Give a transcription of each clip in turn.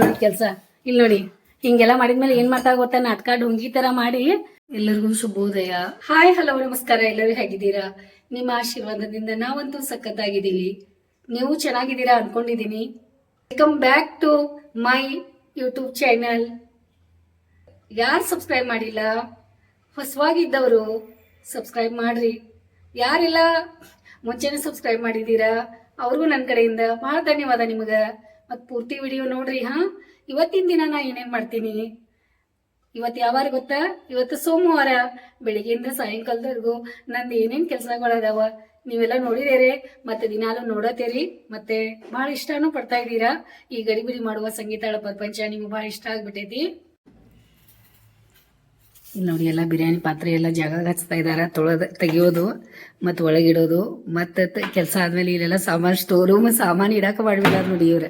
ನೋಡಿ ಕೆಲಸ. ಇಲ್ಲಿ ನೋಡಿ ಹಿಂಗೆಲ್ಲ ಮಾಡಿದ್ಮೇಲೆ ಏನ್ ಮಾಡ್ತಾ ಗೊತ್ತಾ ನಾಟಕ ಡುಂಗಿ ತರ ಮಾಡಿ. ಎಲ್ಲರಿಗೂ ಶುಭೋದಯ ಹಾಯ್ ಹಲೋ ನಮಸ್ಕಾರ ಎಲ್ಲರೂ ಹೇಗಿದ್ದೀರಾ? ನಿಮ್ಮ ಆಶೀರ್ವಾದದಿಂದ ನಾವಂತೂ ಸಖತ್ತಾಗಿದ್ದೀವಿ. ನೀವು ಚೆನ್ನಾಗಿದ್ದೀರಾ ಅನ್ಕೊಂಡಿದೀನಿ welcome back to my YouTube channel ಯಾರು ಸಬ್ಸ್ಕ್ರೈಬ್ ಮಾಡಿಲ್ಲ? ಹೊಸವಾಗಿದ್ದವರು ಸಬ್ಸ್ಕ್ರೈಬ್ ಮಾಡ್ರಿ. ಯಾರೆಲ್ಲ ಮುಂಚೆನೆ ಸಬ್ಸ್ಕ್ರೈಬ್ ಮಾಡಿದ್ದೀರಾ? ಅವ್ರಿಗೂ ನನ್ನ ಕಡೆಯಿಂದ ಬಹಳ ಧನ್ಯವಾದ ನಿಮಗೆ. ಮತ್ತು ಪೂರ್ತಿ ವಿಡಿಯೋ ನೋಡ್ರಿ, ಹಾಂ? ಇವತ್ತಿನ ದಿನ ನಾ ಏನೇನು ಮಾಡ್ತೀನಿ? ಇವತ್ತು ಯಾವಾರ ಗೊತ್ತಾ? ಇವತ್ತು ಸೋಮವಾರ ಬೆಳಿಗ್ಗೆಯಿಂದ ಸಾಯಂಕಾಲದವರೆಗೂ ನಂದು ಏನೇನು ಕೆಲಸಗಳದಾವ ನೀವೆಲ್ಲ ನೋಡಿದೇರೆ ಮತ್ತೆ ದಿನಾಲು ನೋಡತ್ತೇರಿ, ಮತ್ತೆ ಭಾಳ ಇಷ್ಟನೂ ಪಡ್ತಾ ಇದ್ದೀರಾ? ಈ ಗಡಿಬಿಡಿ ಮಾಡುವ ಸಂಗೀತಾಳ ಪ್ರಪಂಚ ನಿಮ್ಗೆ ಭಾಳ ಇಷ್ಟ ಆಗ್ಬಿಟ್ಟೈತಿ. ನೋಡಿ, ಎಲ್ಲ ಬಿರಿಯಾನಿ ಪಾತ್ರೆ ಎಲ್ಲ ಜಾಗ ಹಚ್ತಾ ಇದ್ದಾರೆ ತೊಳೆದ ತೆಗಿಯೋದು, ಮತ್ತು ಒಳಗಿಡೋದು, ಮತ್ತೆ ಕೆಲಸ ಆದ್ಮೇಲೆ ಇಲ್ಲೆಲ್ಲ ಸಾಮಾನು ಸ್ಟೋರ್ ರೂಮ್ ಸಾಮಾನು ಇಡಾಕ ಮಾಡ್ಬಿಟ್ಟಾರ ನೋಡಿ ಇವ್ರ.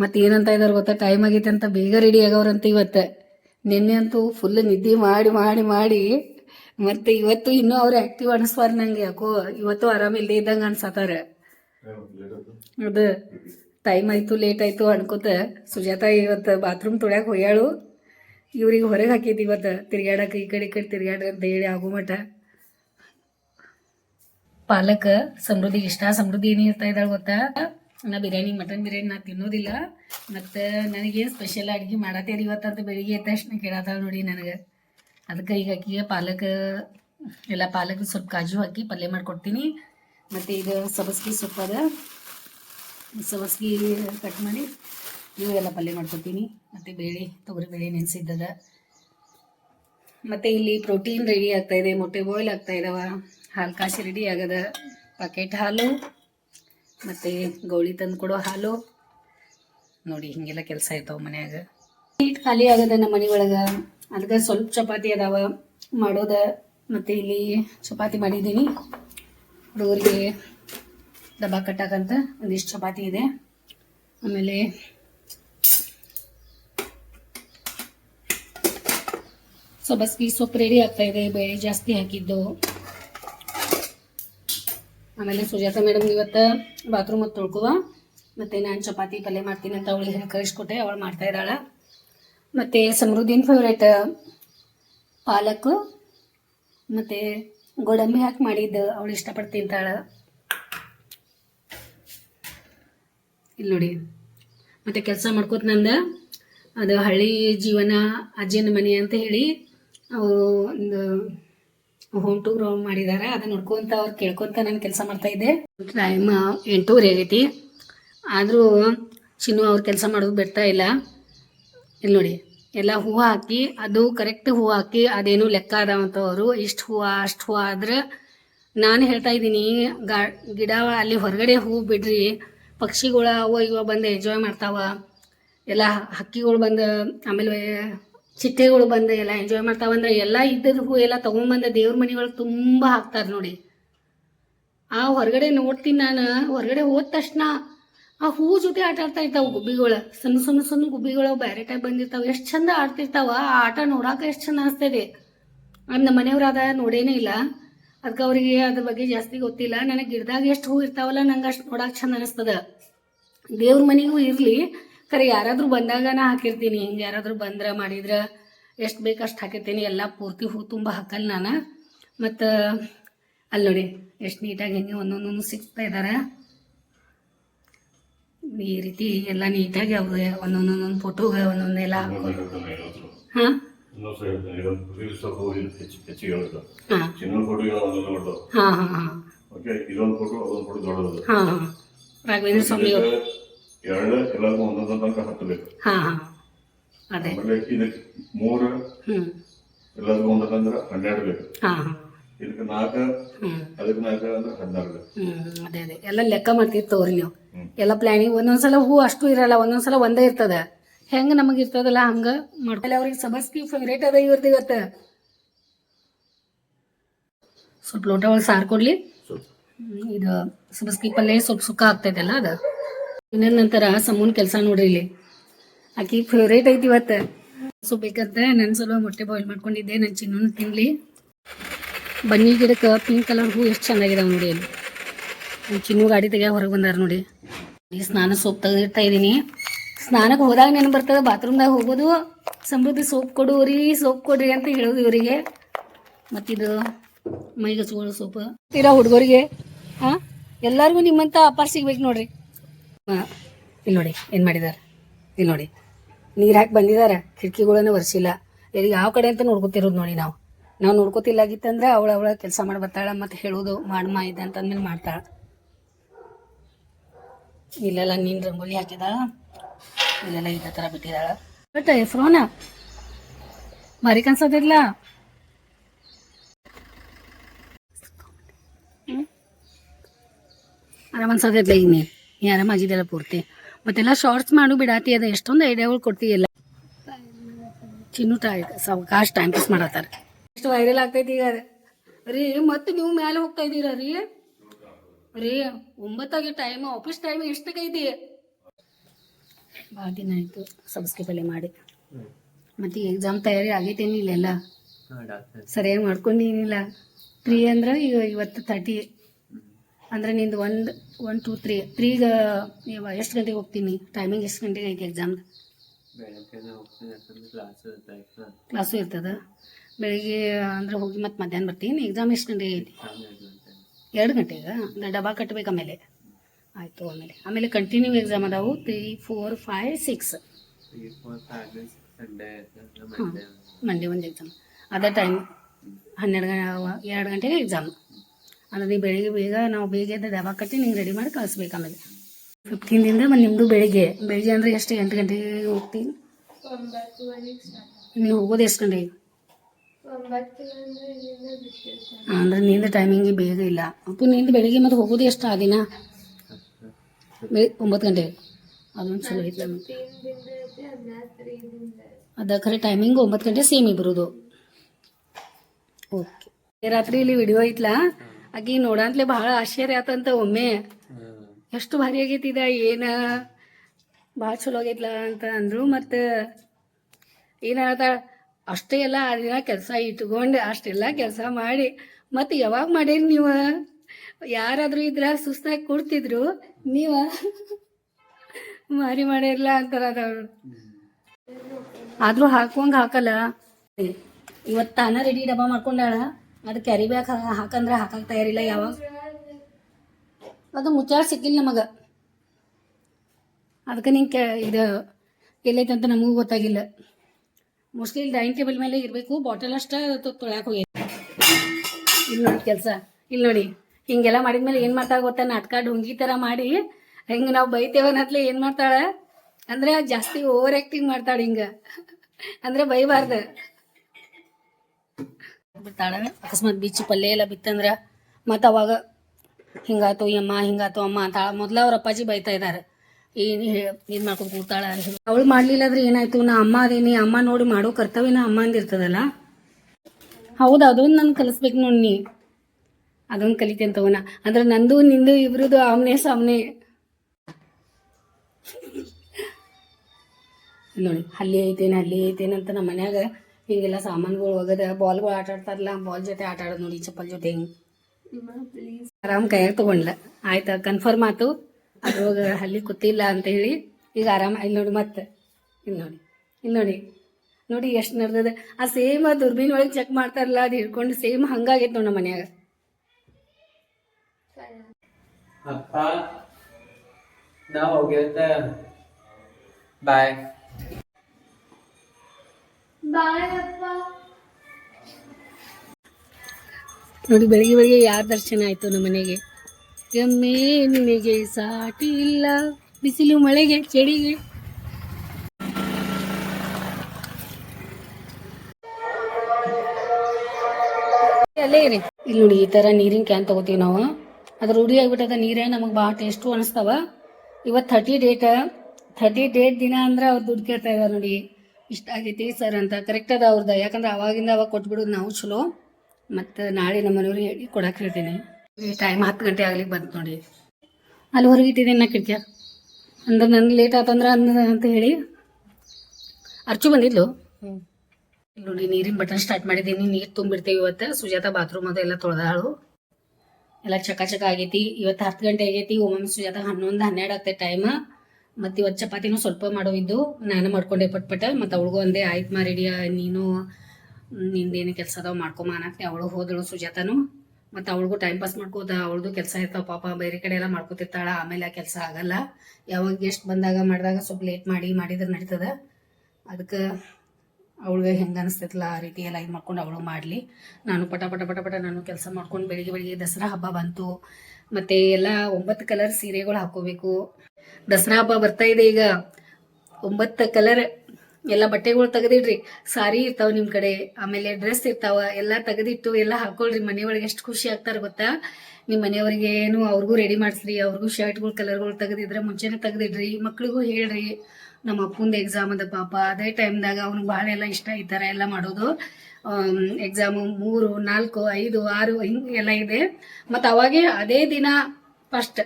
ಮತ್ತೆ ಏನಂತ ಇದಾರ ಗೊತ್ತಾ? ಟೈಮ್ ಆಗೈತೆ ಅಂತ ಬೇಗ ರೆಡಿ ಆಗವ್ರಂತ ಇವತ್ತು. ನಿನ್ನೆ ಅಂತೂ ಫುಲ್ ನಿದ್ದೆ ಮಾಡಿ ಮಾಡಿ ಮಾಡಿ. ಮತ್ತೆ ಇವತ್ತು ಇನ್ನೂ ಅವ್ರು ಆಕ್ಟಿವ್ ಅನಿಸ್ಬಾರ ನಂಗೆ. ಯಾಕೋ ಇವತ್ತು ಆರಾಮ ಇಲ್ಲದೆ ಇದ್ದಂಗೆ ಅನ್ಸತ್ತಾರ. ಅದು ಟೈಮ್ ಆಯ್ತು ಲೇಟ್ ಆಯ್ತು ಅನ್ಕೋತ ಸುಜಾತ ಇವತ್ತು ಬಾತ್ರೂಮ್ ತೊಳ್ಯಾಕ ಹೋಗ್ಯಾಳು. ಇವ್ರಿಗೆ ಹೊರಗೆ ಹಾಕಿದ್ದು ಇವತ್ತು. ತಿರ್ಗಾಡಕ್ಕೆ ಈ ಕಡೆ ಈ ಕಡೆ ತಿರ್ಗಾಡ್ರಿ ಅಂತ ಹೇಳಿ ಆಗೋ ಮಠ. ಪಾಲಕ್ ಸಮೃದ್ಧಿ ಇಷ್ಟ ಸಮೃದ್ಧಿ ಏನು ಇರ್ತಾ ಇದ್ದಾಳೆ ಗೊತ್ತಾ? ನಾ ಬಿರಿಯಾನಿ, ಮಟನ್ ಬಿರಿಯಾನಿ ನಾ ತಿನ್ನೋದಿಲ್ಲ. ಮತ್ತು ನನಗೇನು ಸ್ಪೆಷಲ್ ಅಡುಗೆ ಮಾಡತ್ತೇರಿ ಇವತ್ತಂತ ಬೆಳಿಗ್ಗೆ ಎದ್ದ ತಕ್ಷಣ ಕೇಳತ್ತಾಳ ನೋಡಿ ನನಗೆ. ಅದಕ್ಕೆ ಈಗ ಆಕಿಗೆ ಪಾಲಕ್, ಎಲ್ಲ ಪಾಲಕ್ ಸ್ವಲ್ಪ ಕಾಜು ಹಾಕಿ ಪಲ್ಯ ಮಾಡಿಕೊಡ್ತೀನಿ. ಮತ್ತು ಈಗ ಸಬಸ್ಗಿ ಸೊಪ್ಪದ ಸಬಸ್ಗಿ ಕಟ್ ಮಾಡಿ ಇವೆಲ್ಲ ಪಲ್ಯ ಮಾಡ್ಕೊತೀನಿ ಮತ್ತು ಬೇಳೆ, ತೊಗರಿ ಬೇಳೆ ನೆನೆಸಿದ್ದದ. ಮತ್ತು ಇಲ್ಲಿ ಪ್ರೋಟೀನ್ ರೆಡಿ ಆಗ್ತಾಯಿದೆ ಮೊಟ್ಟೆ ಬಾಯ್ಲ್ ಆಗ್ತಾ ಹಾಲು ಕಾಸಿ ರೆಡಿ ಆಗದ. ಪಾಕೆಟ್ ಹಾಲು. ಮತ್ತು ಗೌಳಿ ತಂದು ಕೊಡೋ ಹಾಲು. ನೋಡಿ ಹಿಂಗೆಲ್ಲ ಕೆಲಸ ಆಯ್ತಾವ ಮನ್ಯಾಗ. ನೀಟ್ ಖಾಲಿ ಆಗದ ನಮ್ಮ ಮನೆ ಒಳಗೆ ಅದಕ್ಕೆ ಸ್ವಲ್ಪ ಚಪಾತಿ ಅದಾವ ಮಾಡೋದ. ಮತ್ತು ಇಲ್ಲಿ ಚಪಾತಿ ಮಾಡಿದ್ದೀನಿ. ಹುಡುಗರಿಗೆ ಡಬ್ಬ ಕಟ್ಟಾಕಂತ ಒಂದಿಷ್ಟು ಚಪಾತಿ ಇದೆ. ಆಮೇಲೆ ಸೊಬಸ್ಗಿ ಸೊಪ್ಪು ರೆಡಿ ಆಗ್ತಾ ಇದೆ. ಬೇಳೆ ಜಾಸ್ತಿ ಹಾಕಿದ್ದು. ಆಮೇಲೆ ಸುಜಾತ ಮೇಡಮ್ ಇವತ್ತು ಬಾತ್ರೂಮ್ ಮತ್ತು ತೊಳ್ಕೊವ ಮತ್ತು ನಾನು ಚಪಾತಿ ಪಲ್ಯ ಮಾಡ್ತೀನಿ ಅಂತ ಅವಳಿಗೆ ಹೇಳಿ ಕಳಿಸ್ಕೊಟ್ಟೆ, ಅವಳು ಮಾಡ್ತಾ ಇದ್ದಾಳೆ. ಮತ್ತು ಸಮೃದ್ಧಿನ ಫೇವ್ರೇಟ್ ಪಾಲಕ್, ಮತ್ತು ಗೋಡಂಬಿ ಹಾಕಿ ಮಾಡಿದ್ದು ಅವಳು ಇಷ್ಟಪಟ್ಟು ತಿಂತಾಳೆ. ಇಲ್ಲಿ ನೋಡಿ. ಮತ್ತು ಕೆಲಸ ಮಾಡ್ಕೋತ ನಂದು. ಅದು ಹಳ್ಳಿ ಜೀವನ ಅಜ್ಜನ ಮನೆ ಅಂತ ಹೇಳಿ, ಅವು ಒಂದು ಹೋಮ್ ಟೂರ್ ಮಾಡಿದ್ದಾರೆ ಅದನ್ನ ನೋಡ್ಕೊಂತ ಅವ್ರು ಕೇಳ್ಕೊಂತ ನಾನು ಕೆಲಸ ಮಾಡ್ತಾ ಇದ್ದೆ. ಟೈಮ್ ಎಂಟೂವರೆ ಆಗೈತಿ. ಆದರೂ ಚಿನ್ನು ಅವ್ರು ಕೆಲಸ ಮಾಡೋದು ಬಿಡ್ತಾ ಇಲ್ಲ. ಇಲ್ಲಿ ನೋಡಿ, ಎಲ್ಲ ಹೂವು ಹಾಕಿ, ಅದು ಕರೆಕ್ಟ್ ಹೂವು ಹಾಕಿ, ಅದೇನು ಲೆಕ್ಕ ಅದಾವಂತವರು. ಇಷ್ಟು ಹೂವು ಅಷ್ಟು ಹೂವು ಆದ್ರೆ ನಾನು ಹೇಳ್ತಾ ಇದ್ದೀನಿ, ಗಾ, ಗಿಡ ಅಲ್ಲಿ ಹೊರಗಡೆ ಹೂವು ಬಿಡ್ರಿ. ಪಕ್ಷಿಗಳ ಅವ ಇವ ಬಂದು ಎಂಜಾಯ್ ಮಾಡ್ತಾವ. ಎಲ್ಲ ಹಕ್ಕಿಗಳು ಬಂದು ಆಮೇಲೆ ಚಿಟ್ಟೆಗಳು ಬಂದ ಎಲ್ಲ ಎಂಜಾಯ್ ಮಾಡ್ತಾವ. ಅಂದ್ರೆ ಎಲ್ಲ ಇದ್ದದ ಹೂ ಎಲ್ಲ ತಗೊಂಡ್ಬಂದ ದೇವ್ರ ಮನೆ ಒಳಗೆ ತುಂಬ ಹಾಕ್ತಾರೆ ನೋಡಿ. ಆ ಹೊರಗಡೆ ನೋಡ್ತೀನಿ ನಾನು, ಹೊರಗಡೆ ಹೋದ ತಕ್ಷಣ ಆ ಹೂ ಜೊತೆ ಆಟ ಆಡ್ತಾ ಇರ್ತಾವ ಗುಬ್ಬಿಗಳ. ಸಣ್ಣ ಸಣ್ಣ ಸಣ್ಣ ಗುಬ್ಬಿಗಳು ಬೇರೆ ಟೈಪ್ ಬಂದಿರ್ತಾವ. ಎಷ್ಟು ಚಂದ ಆಡ್ತಿರ್ತಾವ, ಆ ಆಟ ನೋಡಾಕ ಎಷ್ಟು ಚಂದ ಅನಿಸ್ತದೆ. ಅದು ನಮ್ಮ ಮನೆಯವ್ರಾದ ನೋಡೇನೇ ಇಲ್ಲ. ಅದಕ್ಕೆ ಅವರಿಗೆ ಅದ್ರ ಬಗ್ಗೆ ಜಾಸ್ತಿ ಗೊತ್ತಿಲ್ಲ. ನನಗೆ ಗಿಡದಾಗ ಎಷ್ಟು ಹೂ ಇರ್ತಾವಲ್ಲ, ನಂಗೆ ಅಷ್ಟು ನೋಡಾಕ ಚಂದ ಅನಿಸ್ತದ. ದೇವ್ರ ಮನೆಗೂ ಇರಲಿ. ಖರೆ ಯಾರಾದರೂ ಬಂದಾಗ ನಾ ಹಾಕಿರ್ತೀನಿ. ಹಿಂಗೆ ಯಾರಾದರೂ ಬಂದ್ರೆ ಮಾಡಿದ್ರೆ ಎಷ್ಟು ಬೇಕು ಅಷ್ಟು ಹಾಕಿರ್ತೀನಿ. ಎಲ್ಲ ಪೂರ್ತಿ ಹೂ ತುಂಬ ಹಾಕಲ್ಲ ನಾನು. ಮತ್ತು ಅಲ್ಲಿ ನೋಡಿ ಎಷ್ಟು ನೀಟಾಗಿ ಹೆಂಗೆ ಒಂದೊಂದೊಂದು ಸಿಗ್ತಾ ಇದ್ದಾರೆ ಈ ರೀತಿ ಎಲ್ಲ ನೀಟಾಗಿ ಅವ್ರು ಒಂದೊಂದೊಂದೊಂದು ಫೋಟೋಗೆ ಒಂದೊಂದೆಲ್ಲ ಹಾಂ? ಹಾಂ ಹಾಂ. ಹಾಂ ರಾಘವೇಂದ್ರ ಸ್ವಾಮಿ ಅವರು. ಎರಡು ಎಲ್ಲದಕ್ಕೂ ಒಂದೊಂದು ತನಕ ಹತ್ತಬೇಕು. ಹಾಂ ಹಾಂ. ಅದೇ. ಆಮೇಲೆ ಇದಕ್ಕೆ ಮೂರು ಎಲ್ಲದಕ್ಕೂ ಎಲ್ಲರಿಗೂ ಒಂದಕ್ಕಂದ್ರೆ ಹನ್ನೆರಡು ಬೇಕು. ಹಾಂ ಹಾಂ. ಇದಕ್ಕೆ ನಾಲ್ಕು ಅದಕ್ಕೆ ನಾಲ್ಕು ಅಂದ್ರೆ ಹದಿನಾರು ಬೇಕು. ಹ್ಮ್ ಅದೇ ಅದೇ. ಎಲ್ಲ ಲೆಕ್ಕ ತೋರಿ ನೀವು. ಹ್ಮ್. ಎಲ್ಲ ಪ್ಲಾನಿಂಗ್ ಒಂದೊಂದ್ಸಲ ಹೂ ಅಷ್ಟು ಇರಲ್ಲ ಒಂದೊಂದ್ಸಲ ಒಂದೇ ಇರ್ತದ. ಹೆಂಗ ನಮಗ್ ಇರ್ತದಲ್ಲ ಹಂಗ ಮಾಡ್ಕೊಳ್ಳಿ ಅವ್ರಿಗೆ ಸಬಸ್ಕಿ ಫೇವ್ರೇಟ್ ಅದ ಇವ್ರದ್ದು ಇವತ್ತು. ಸ್ವಲ್ಪ ಲೋಟ ಒಳಗೆ ಸಾರ್ ಕೊಡ್ಲಿ ಹ್ಮ್, ಇದು ಸಬಸ್ಕಿ ಪಲ್ಯ ಸ್ವಲ್ಪ ಸುಕ್ಕ ಆಗ್ತೈತಲ್ಲ ಅದು. ಇನ್ನೊಂದು ನಂತರ ಸಮೂನ್ ಕೆಲಸ ನೋಡ್ರಿ ಇಲ್ಲಿ. ಆಕಿ ಫೇವ್ರೇಟ್ ಐತಿ ಇವತ್ತು. ಸೊ ಬೇಕಂತ ನನ್ನ ಸಲ ಮೊಟ್ಟೆ ಬಾಯ್ಲ್ ಮಾಡ್ಕೊಂಡಿದ್ದೆ ನನ್ನ ಚಿನ್ನೂ ತಿನ್ಲಿ. ಬನ್ನಿ ಗಿಡಕ್ಕೆ ಪಿಂಕ್ ಕಲರ್ ಹೂ ಎಷ್ಟು ಚೆನ್ನಾಗಿದಾವೆ ನೋಡಿ ಅಲ್ಲಿ. ನನ್ ಚಿನ್ನು ಗಾಡಿ ತೆಗಿಯ ಹೊರಗೆ ಬಂದಾರ ನೋಡಿ. ಸ್ನಾನ ಸೋಪ್ ತೆಗೆದಿಡ್ತಾ ಇದ್ದೀನಿ ಸ್ನಾನಕ್ಕೆ ಹೋದಾಗ ನೆನಪು ಬರ್ತದೆ ಬಾತ್ರೂಮ್ದಾಗ ಹೋಗೋದು. ಸಮೃದ್ಧಿ ಸೋಪ್ ಕೊಡುವ್ರಿ ಸೋಪ್ ಕೊಡ್ರಿ ಅಂತ ಹೇಳೋದು ಇವರಿಗೆ. ಮತ್ತಿದು ಮೈಗೆ ಸೋಪ್. ತೀರಾ ಹುಡುಗರಿಗೆ ಹಾಂ ಎಲ್ಲರಿಗೂ ನಿಮ್ಮಂಥ ಅಪ್ಪಾರ್ ಸಿಗ್ಬೇಕು ನೋಡ್ರಿ. ಇಲ್ಲಿ ನೋಡಿ, ಏನು ಮಾಡಿದ್ದಾರೆ ಇಲ್ಲಿ ನೋಡಿ, ನೀರು ಹಾಕಿ ಬಂದಿದ್ದಾರೆ ಕಿಟಕಿಗಳನ್ನ ಒರೆಸಿಲ್ಲ. ಎಲ್ಲಿ ಯಾವ ಕಡೆ ಅಂತ ನೋಡ್ಕೊತಿರೋದು ನೋಡಿ ನಾವು. ನಾವು ನೋಡ್ಕೋತಿಲ್ಲಾಗಿತ್ತಂದ್ರೆ ಅವಳ ಅವಳ ಕೆಲಸ ಮಾಡಿ ಬರ್ತಾಳೆ ಮತ್ತು ಹೇಳೋದು ಮಾಡಮ್ಮ ಇದೆ ಅಂತಂದ್ಮೇಲೆ ಮಾಡ್ತಾಳೆ. ಇಲ್ಲೆಲ್ಲ ನೀನು ರಂಗೋಲಿ ಹಾಕಿದಾಳ? ಇಲ್ಲೆಲ್ಲ ಇದೇ ಥರ ಬಿಟ್ಟಿದಾಳ? ಬಟ್ ಎಫ್ರೋನ? ಮರಿ ಕನ್ಸೋದಿಲ್ಲ ಆರಾಮ್ ಅನ್ಸೋದಿಲ್ಲ ಈಗ ನೀ ನೀ ಮಜಿದೆಲ್ಲ ಪೂರ್ತಿ. ಮತ್ತೆಲ್ಲ ಶಾರ್ಟ್ಸ್ ಮಾಡು ಬಿಡಾತಿ ಅದ ಎಷ್ಟೊಂದು ಐಡಿಯಾಗಳು ಕೊಡ್ತೀಯಲ್ಲ ಚಿನ್ನು ಟೈ ಸಾವಕಾಶ ಟೈಮ್ ಪಾಸ್ ಮಾಡತ್ತಾರ. ಎಷ್ಟು ವೈರಲ್ ಆಗ್ತೈತಿ ಈಗ ರೀ ಮತ್ತೆ ನೀವು ಮೇಲೆ ಹೋಗ್ತಾ ಇದ್ದೀರಾ ರೀ? ರೀ ಒಂಬತ್ತಾಗಿ ಟೈಮ್ ಆಫೀಸ್ ಟೈಮ್ ಎಷ್ಟಕ್ಕೈತಿ ಭಾಳ ದಿನ ಆಯಿತು ಸಬ್ಸ್ಕ್ರೈಬ್ ಪಲ್ಲೆ ಮಾಡಿ. ಮತ್ತೆ ಎಕ್ಸಾಮ್ ತಯಾರಿ ಆಗೈತೇನಿಲ್ಲ ಎಲ್ಲ? ಸರಿಯಾಗಿ ಮಾಡ್ಕೊಂಡಿನಿಲ್ಲ ತ್ರೀ ಅಂದ್ರೆ ಈಗ ಇವತ್ತು ತರ್ಟಿ ಅಂದ್ರೆ ನಿಂದು ಒಂದು ಒನ್ ಟು ತ್ರೀ ತ್ರೀಗೆ ಎಷ್ಟು ಗಂಟೆಗೆ ಹೋಗ್ತೀನಿ? ಟೈಮಿಂಗ್ ಎಷ್ಟು ಗಂಟೆಗೆ ಐತಿ ಎಕ್ಸಾಮ್ ಕ್ಲಾಸ್ ಇರ್ತದ? ಬೆಳಿಗ್ಗೆ ಅಂದ್ರೆ ಹೋಗಿ ಮತ್ತೆ ಮಧ್ಯಾಹ್ನ ಬರ್ತೀನಿ. ಎಕ್ಸಾಮ್ ಎಷ್ಟು ಗಂಟೆಗೆ ಐತಿ? ಎರಡು ಗಂಟೆಗೆ. ಅಂದ್ರೆ ಡಬ್ಬಾ ಕಟ್ಟಬೇಕು ಆಮೇಲೆ. ಆಯಿತು ಆಮೇಲೆ. ಆಮೇಲೆ ಕಂಟಿನ್ಯೂ ಎಕ್ಸಾಮ್ ಅದಾವು. Three four five six Monday ಒಂದು ಎಕ್ಸಾಮ್ ಅದೇ ಟೈಮ್ ಹನ್ನೆರಡು ಗಂಟೆ ಎರಡು ಗಂಟೆಗೆ ಎಕ್ಸಾಮ್ ನೀವು ಬೆಳಿಗ್ಗೆ ಬೇಗ ನಾವು ಬೇಗ ಎದ್ದು ಡಬ್ಬಾ ಕಟ್ಟಿ ನಿಂಗೆ ರೆಡಿ ಮಾಡಿ ಕಳಿಸ್ಬೇಕು ಆಮೇಲೆ. ಫಿಫ್ಟೀನ್ದಿಂದ ಮತ್ತು ನಿಮ್ಮದು ಬೆಳಿಗ್ಗೆ. ಬೆಳಿಗ್ಗೆ ಅಂದರೆ ಎಷ್ಟು? ಎಂಟು ಗಂಟೆಗೆ ಹೋಗ್ತೀನಿ ನೀವು ಹೋಗೋದು ಎಷ್ಟು ಗಂಟೆಗೆ? ಅಂದ್ರೆ ನಿಂದ ಟೈಮಿಂಗ್ ಬೇಗ ಇಲ್ಲ. ಅಪ್ಪ, ನಿಂದು ಬೆಳಿಗ್ಗೆ ಮತ್ತು ಹೋಗೋದು ಎಷ್ಟು ಆ ದಿನ? ಒಂಬತ್ತು ಗಂಟೆಗೆ. ಅದೊಂದು ಚಲೋ ಐತೆ ಅದ ಖರೆ ಟೈಮಿಂಗ್ ಒಂಬತ್ತು ಗಂಟೆ ಸೇಮ್ ಬರೋದು. ಓಕೆ ರಾತ್ರಿ ಇಲ್ಲಿ ವಿಡಿಯೋ ಐತ್ಲಾ? ಆಕಿ ನೋಡಂತ್ಲೆ ಬಹಳ ಆಶ್ಚರ್ಯ ಆತಂತ ಒಮ್ಮೆ. ಎಷ್ಟು ಭಾರಿ ಆಗೈತಿ ಏನ? ಭಾಳ ಚಲೋ ಆಗೈತ್ಲ ಅಂತ ಅಂದ್ರು, ಮತ್ತು ಏನು ಹೇಳ್ತಾಳ ಅಷ್ಟೇ ಎಲ್ಲ ಆ ದಿನ ಕೆಲಸ ಇಟ್ಕೊಂಡು ಅಷ್ಟೆಲ್ಲ ಕೆಲಸ ಮಾಡಿ, ಮತ್ತು ಯಾವಾಗ ಮಾಡೀರಿ ನೀವು? ಯಾರಾದರೂ ಇದ್ರ ಸುಸ್ತಾಗಿ ಕೊಡ್ತಿದ್ರು, ನೀವ ಮಾರಿ ಮಾಡಿರ್ಲ ಅಂತಾರ ಅದವ್ರು ಆದ್ರೂ ಹಾಕುವಂಗ ಹಾಕಲ್ಲ. ಇವತ್ತಾನ ತಾನ ರೆಡಿ ಡಬ್ಬ ಮಾಡ್ಕೊಂಡಾಳ. ಅದು ಕ್ಯಾರಿ ಬ್ಯಾಗ್ ಹಾಕಂದ್ರೆ ಹಾಕಕ್ಕೆ ತಯಾರಿಲ್ಲ ಯಾವಾಗ? ಅದು ಮುಚ್ಚಾಳ ಸಿಕ್ಕಿಲ್ಲ ನಮಗೆ. ಅದಕ್ಕೆ ನಿಂಗೆ ಕೆ ಇದು ಎಲ್ಲೈತೆ ಅಂತ ನಮಗೂ ಗೊತ್ತಾಗಿಲ್ಲ. ಮೋಸ್ಟ್ಲಿ ಇಲ್ಲಿ ಡೈನಿಂಗ್ ಟೇಬಲ್ ಮೇಲೆ ಇರಬೇಕು ಬಾಟಲ್ ಅಷ್ಟೇ ತೊಳ್ಯಾಕೆ ಹೋಗಿ. ಇಲ್ಲಿ ನೋಡಿ ಕೆಲಸ. ಇಲ್ಲಿ ನೋಡಿ, ಹಿಂಗೆಲ್ಲ ಮಾಡಿದ್ಮೇಲೆ ಏನು ಮಾಡ್ತಾಳೆ ಗೊತ್ತಾ? ನಾಟಕ, ಡುಂಗಿ ಥರ ಮಾಡಿ ಹೆಂಗೆ ನಾವು ಬೈತೇವನತ್ಲೆ ಏನು ಮಾಡ್ತಾಳೆ? ಅಂದ್ರೆ ಜಾಸ್ತಿ ಓವರ್ ಆ್ಯಕ್ಟಿಂಗ್ ಮಾಡ್ತಾಳೆ ಹಿಂಗೆ. ಅಂದ್ರೆ ಬೈಬಾರ್ದು. ಬಿಡ್ತಾಳೆ ಅಕಸ್ಮಾತ್ ಬೀಚಿ ಪಲ್ಯ ಎಲ್ಲ ಬಿತ್ತಂದ್ರ ಮತ್ತು ಅವಾಗ ಹಿಂಗಾತು ಅಮ್ಮ ಹಿಂಗಾತು ಅಮ್ಮ ಅಂತ ಮೊದಲ ಅವ್ರ ಅಪ್ಪಾಜಿ ಬೈತಾ ಇದ್ದಾರೆ ಏನು ಏನು ಮಾಡ್ಕೊಂಡು ಕೂತಾಳ ಅವಳು ಮಾಡಲಿಲ್ಲ ಅಂದ್ರೆ ಏನಾಯ್ತು? ನಾ ಅಮ್ಮ ಅದೇನಿ ಅಮ್ಮ ನೋಡಿ ಮಾಡೋ ಕರ್ತವ್ಯನ ಅಮ್ಮ ಅಂದಿರ್ತದಲ್ಲ? ಹೌದು ಅದೊಂದು ನಾನು ಕಲಿಸ್ಬೇಕು ನೋಡಿ ನೀ. ಅದೊಂದು ಕಲಿತೇನೆ ತಗೋಣ. ಅಂದ್ರೆ ನಂದು ನಿಂದು ಇಬ್ರದು ಆಮ್ನೆ ಸಾಮ್ನೆ ನೋಡಿ ಅಲ್ಲಿ ಐತೇನೆ ಅಲ್ಲಿ ಐತೇನಂತ ಅಂತ ನಮ್ಮ ಮನ್ಯಾಗ ಹಿಂಗೆಲ್ಲ ಸಾಮಾನುಗಳು ಒಗದ ಬಾಲ್ಗಳು ಆಟ ಆಡ್ತಾರಲ್ಲ, ಬಾಲ್ ಜೊತೆ ಆಟ ಆಡೋದು ನೋಡಿ, ಚಪ್ಪಲ್ ಜೊತೆ ಹಿಂಗೆ. ಆರಾಮ್ ಕೈಯಾಗ ತಗೊಂಡ್ಲ. ಆಯ್ತಾ ಕನ್ಫರ್ಮ್ ಆತು. ಅದ್ರೊಳಗ ಹಲ್ಲಿ ಕೂತಿಲ್ಲ ಅಂತ ಹೇಳಿ, ಈಗ ಆರಾಮ ಇಲ್ಲಿ ನೋಡಿ ಮತ್ತೆ. ಇಲ್ಲಿ ನೋಡಿ ಇಲ್ಲಿ ನೋಡಿ. ನೋಡಿ ಎಷ್ಟು ನಡ್ದದ. ಆ ಸೇಮ್ ದುರ್ಬೀನ್ ಒಳಗೆ ಚೆಕ್ ಮಾಡ್ತಾರಲ್ಲ, ಅದು ಹಿಡ್ಕೊಂಡು ಸೇಮ್ ಹಂಗಾಗೈತೆ ನೋಡಿ ನಮ್ಮ ಮನ್ಯಾಗ. ಅಪ್ಪ ನಾ ಹೋಗಿರ್ತೆ ಬಾಯ್ ನೋಡಿ, ಬೆಳಿಗ್ಗೆ ಬೆಳಿಗ್ಗೆ ಯಾರ ದರ್ಶನ ಆಯ್ತು ನಮ್ಮ ಮನೆಗೆ? ಎಮ್ಮೆ ನಿನಗೆ ಸಾಟಿ ಇಲ್ಲ ಬಿಸಿಲು ಮಳೆಗೆ ಚಳಿಗೆ. ಅಲ್ಲೇ ಇರಿ. ಇಲ್ಲಿ ನೋಡಿ, ಈ ತರ ನೀರಿನ ಕ್ಯಾನ್ ತಗೋತೀವಿ ನಾವು. ಅದ್ರ ರೂಢಿ ಆಗ್ಬಿಟ್ಟದ ನೀರೇ ನಮಗೆ ಭಾಳ ಟೇಸ್ಟ್ ಅನಿಸ್ತಾವ. ಇವತ್ತು ಥರ್ಟಿ ಡೇಟ್ ಥರ್ಟಿ ಡೇಟ್ ದಿನ ಅಂದ್ರೆ ಅವ್ರು ದುಡ್ಡು ಕೇಳ್ತಾ ಇದಾರೆ ನೋಡಿ. ಇಷ್ಟ ಆಗೈತಿ ಸರ್ ಅಂತ. ಕರೆಕ್ಟ್ ಅದ ಅವ್ರದ್ದು ಯಾಕಂದ್ರೆ ಅವಾಗಿಂದ ಅವಾಗ ಕೊಟ್ಬಿಡೋದು ನಾವು ಚಲೋ. ಮತ್ತು ನಾಳೆ ನಮ್ಮ ಮನೆಯವ್ರಿಗೆ ಹೇಳಿ ಕೊಡಕ್ಕೆ ಹೇಳ್ತೀನಿ. ಟೈಮ್ ಹತ್ತು ಗಂಟೆ ಆಗ್ಲಿಕ್ಕೆ ಬಂತು ನೋಡಿ. ಅಲ್ಲಿ ಹೊರಗೆ ಇಟ್ಟಿದ್ದೀನಿ ನಾ ಕಿಟಕಿಯ ಅಂದ್ರೆ ನನ್ನ ಲೇಟ್ ಆತಂದ್ರೆ ಅಂದ ಅಂತ ಹೇಳಿ. ಅರ್ಚು ಬಂದಿದ್ಲು? ನೋಡಿ ನೀರಿನ ಬಟನ್ ಸ್ಟಾರ್ಟ್ ಮಾಡಿದ್ದೀನಿ. ನೀರು ತುಂಬಿಡ್ತೇವೆ ಇವತ್ತು. ಸುಜಾತ ಬಾತ್ರೂಮ್ ಅದೆಲ್ಲ ತೊಳೆದಾಳು. ಎಲ್ಲ ಚಕ ಚಕ ಆಗೈತಿ. ಇವತ್ತು ಹತ್ತು ಗಂಟೆ ಆಗೈತಿ. ಒಮ್ಮೊಮ್ಮೆ ಸುಜಾತ ಹನ್ನೊಂದು ಹನ್ನೆರಡು ಆಗ್ತೈತೆ ಟೈಮ್ ಮತ್ತು ಇವತ್ತು ಚಪಾತಿನೂ ಸ್ವಲ್ಪ ಮಾಡೋವಿದ್ದು ನಾನು ಮಾಡ್ಕೊಂಡೆ ಪಟ್ಪಟ ಮತ್ತು ಅವಳಿಗೂ ಒಂದೇ ಆಯ್ತು ಮಾರಿಡಿಯ ನೀನು, ನಿಂದೇನು ಕೆಲಸ ಅದಾವ, ಮಾಡ್ಕೊಂಬ ಅನ್ನಕ್ಕೆ ಅವಳು ಹೋದಳು ಸುಜಾತನು. ಮತ್ತು ಅವಳಿಗೂ ಟೈಮ್ ಪಾಸ್ ಮಾಡ್ಕೋದ ಅವಳದು ಕೆಲಸ ಇರ್ತಾವ, ಪಾಪ ಬೇರೆ ಕಡೆ ಎಲ್ಲ ಮಾಡ್ಕೋತಿರ್ತಾಳ, ಆಮೇಲೆ ಆ ಕೆಲಸ ಆಗಲ್ಲ. ಯಾವಾಗ ಗೆಸ್ಟ್ ಬಂದಾಗ, ಮಾಡಿದಾಗ ಸ್ವಲ್ಪ ಲೇಟ್ ಮಾಡಿ, ಮಾಡಿದ್ರೆ ನಡೀತದ. ಅದಕ್ಕೆ ಅವಳಿಗೆ ಹೆಂಗೆ ಅನಿಸ್ತೈತಲ್ಲ ಆ ರೀತಿ ಎಲ್ಲ ಇದು ಮಾಡ್ಕೊಂಡು ಅವಳು ಮಾಡಲಿ. ನಾನು ಪಟ ಪಟ ಪಟ ಪಟ ನಾನು ಕೆಲಸ ಮಾಡ್ಕೊಂಡು ಬೆಳಿಗ್ಗೆ ಬೆಳಿಗ್ಗೆ ದಸರಾ ಹಬ್ಬ ಬಂತು. ಮತ್ತು ಎಲ್ಲ ಒಂಬತ್ತು ಕಲರ್ ಸೀರೆಗಳು ಹಾಕೋಬೇಕು. ದಸರಾ ಹಬ್ಬ ಬರ್ತಾ ಇದೆ ಈಗ. ಒಂಬತ್ತು ಕಲರ್ ಎಲ್ಲ ಬಟ್ಟೆಗಳು ತೆಗೆದಿಡ್ರಿ. ಸಾರಿ ಇರ್ತಾವ ನಿಮ್ಮ ಕಡೆ. ಆಮೇಲೆ ಡ್ರೆಸ್ ಇರ್ತಾವ. ಎಲ್ಲ ತೆಗೆದಿಟ್ಟು ಎಲ್ಲ ಹಾಕೊಳ್ರಿ. ಮನೆಯೊಳಗೆ ಎಷ್ಟು ಖುಷಿ ಆಗ್ತಾರೆ ಗೊತ್ತಾ? ನಿಮ್ಮ ಮನೆಯವ್ರಿಗೆ ಏನು ಅವ್ರಿಗೂ ರೆಡಿ ಮಾಡಿಸ್ರಿ. ಅವ್ರಿಗೂ ಶರ್ಟ್ಗಳು ಕಲರ್ಗಳು ತೆಗೆದಿದ್ರೆ ಮುಂಚೆನೇ ತೆಗೆದಿಡ್ರಿ. ಮಕ್ಳಿಗೂ ಹೇಳ್ರಿ. ನಮ್ಮ ಅಪ್ಪಂದು ಎಕ್ಸಾಮ್ ಅದ ಪಾಪ. ಅದೇ ಟೈಮ್ದಾಗ ಅವ್ನಿಗೆ ಭಾಳ ಎಲ್ಲ ಇಷ್ಟ ಈ ಥರ ಎಲ್ಲ ಮಾಡೋದು. ಎಕ್ಸಾಮು ಮೂರು, ನಾಲ್ಕು, ಐದು, ಆರು ಹಿಂಗೆ ಎಲ್ಲ ಇದೆ. ಮತ್ತು ಅವಾಗೆ ಅದೇ ದಿನ ಫಸ್ಟ್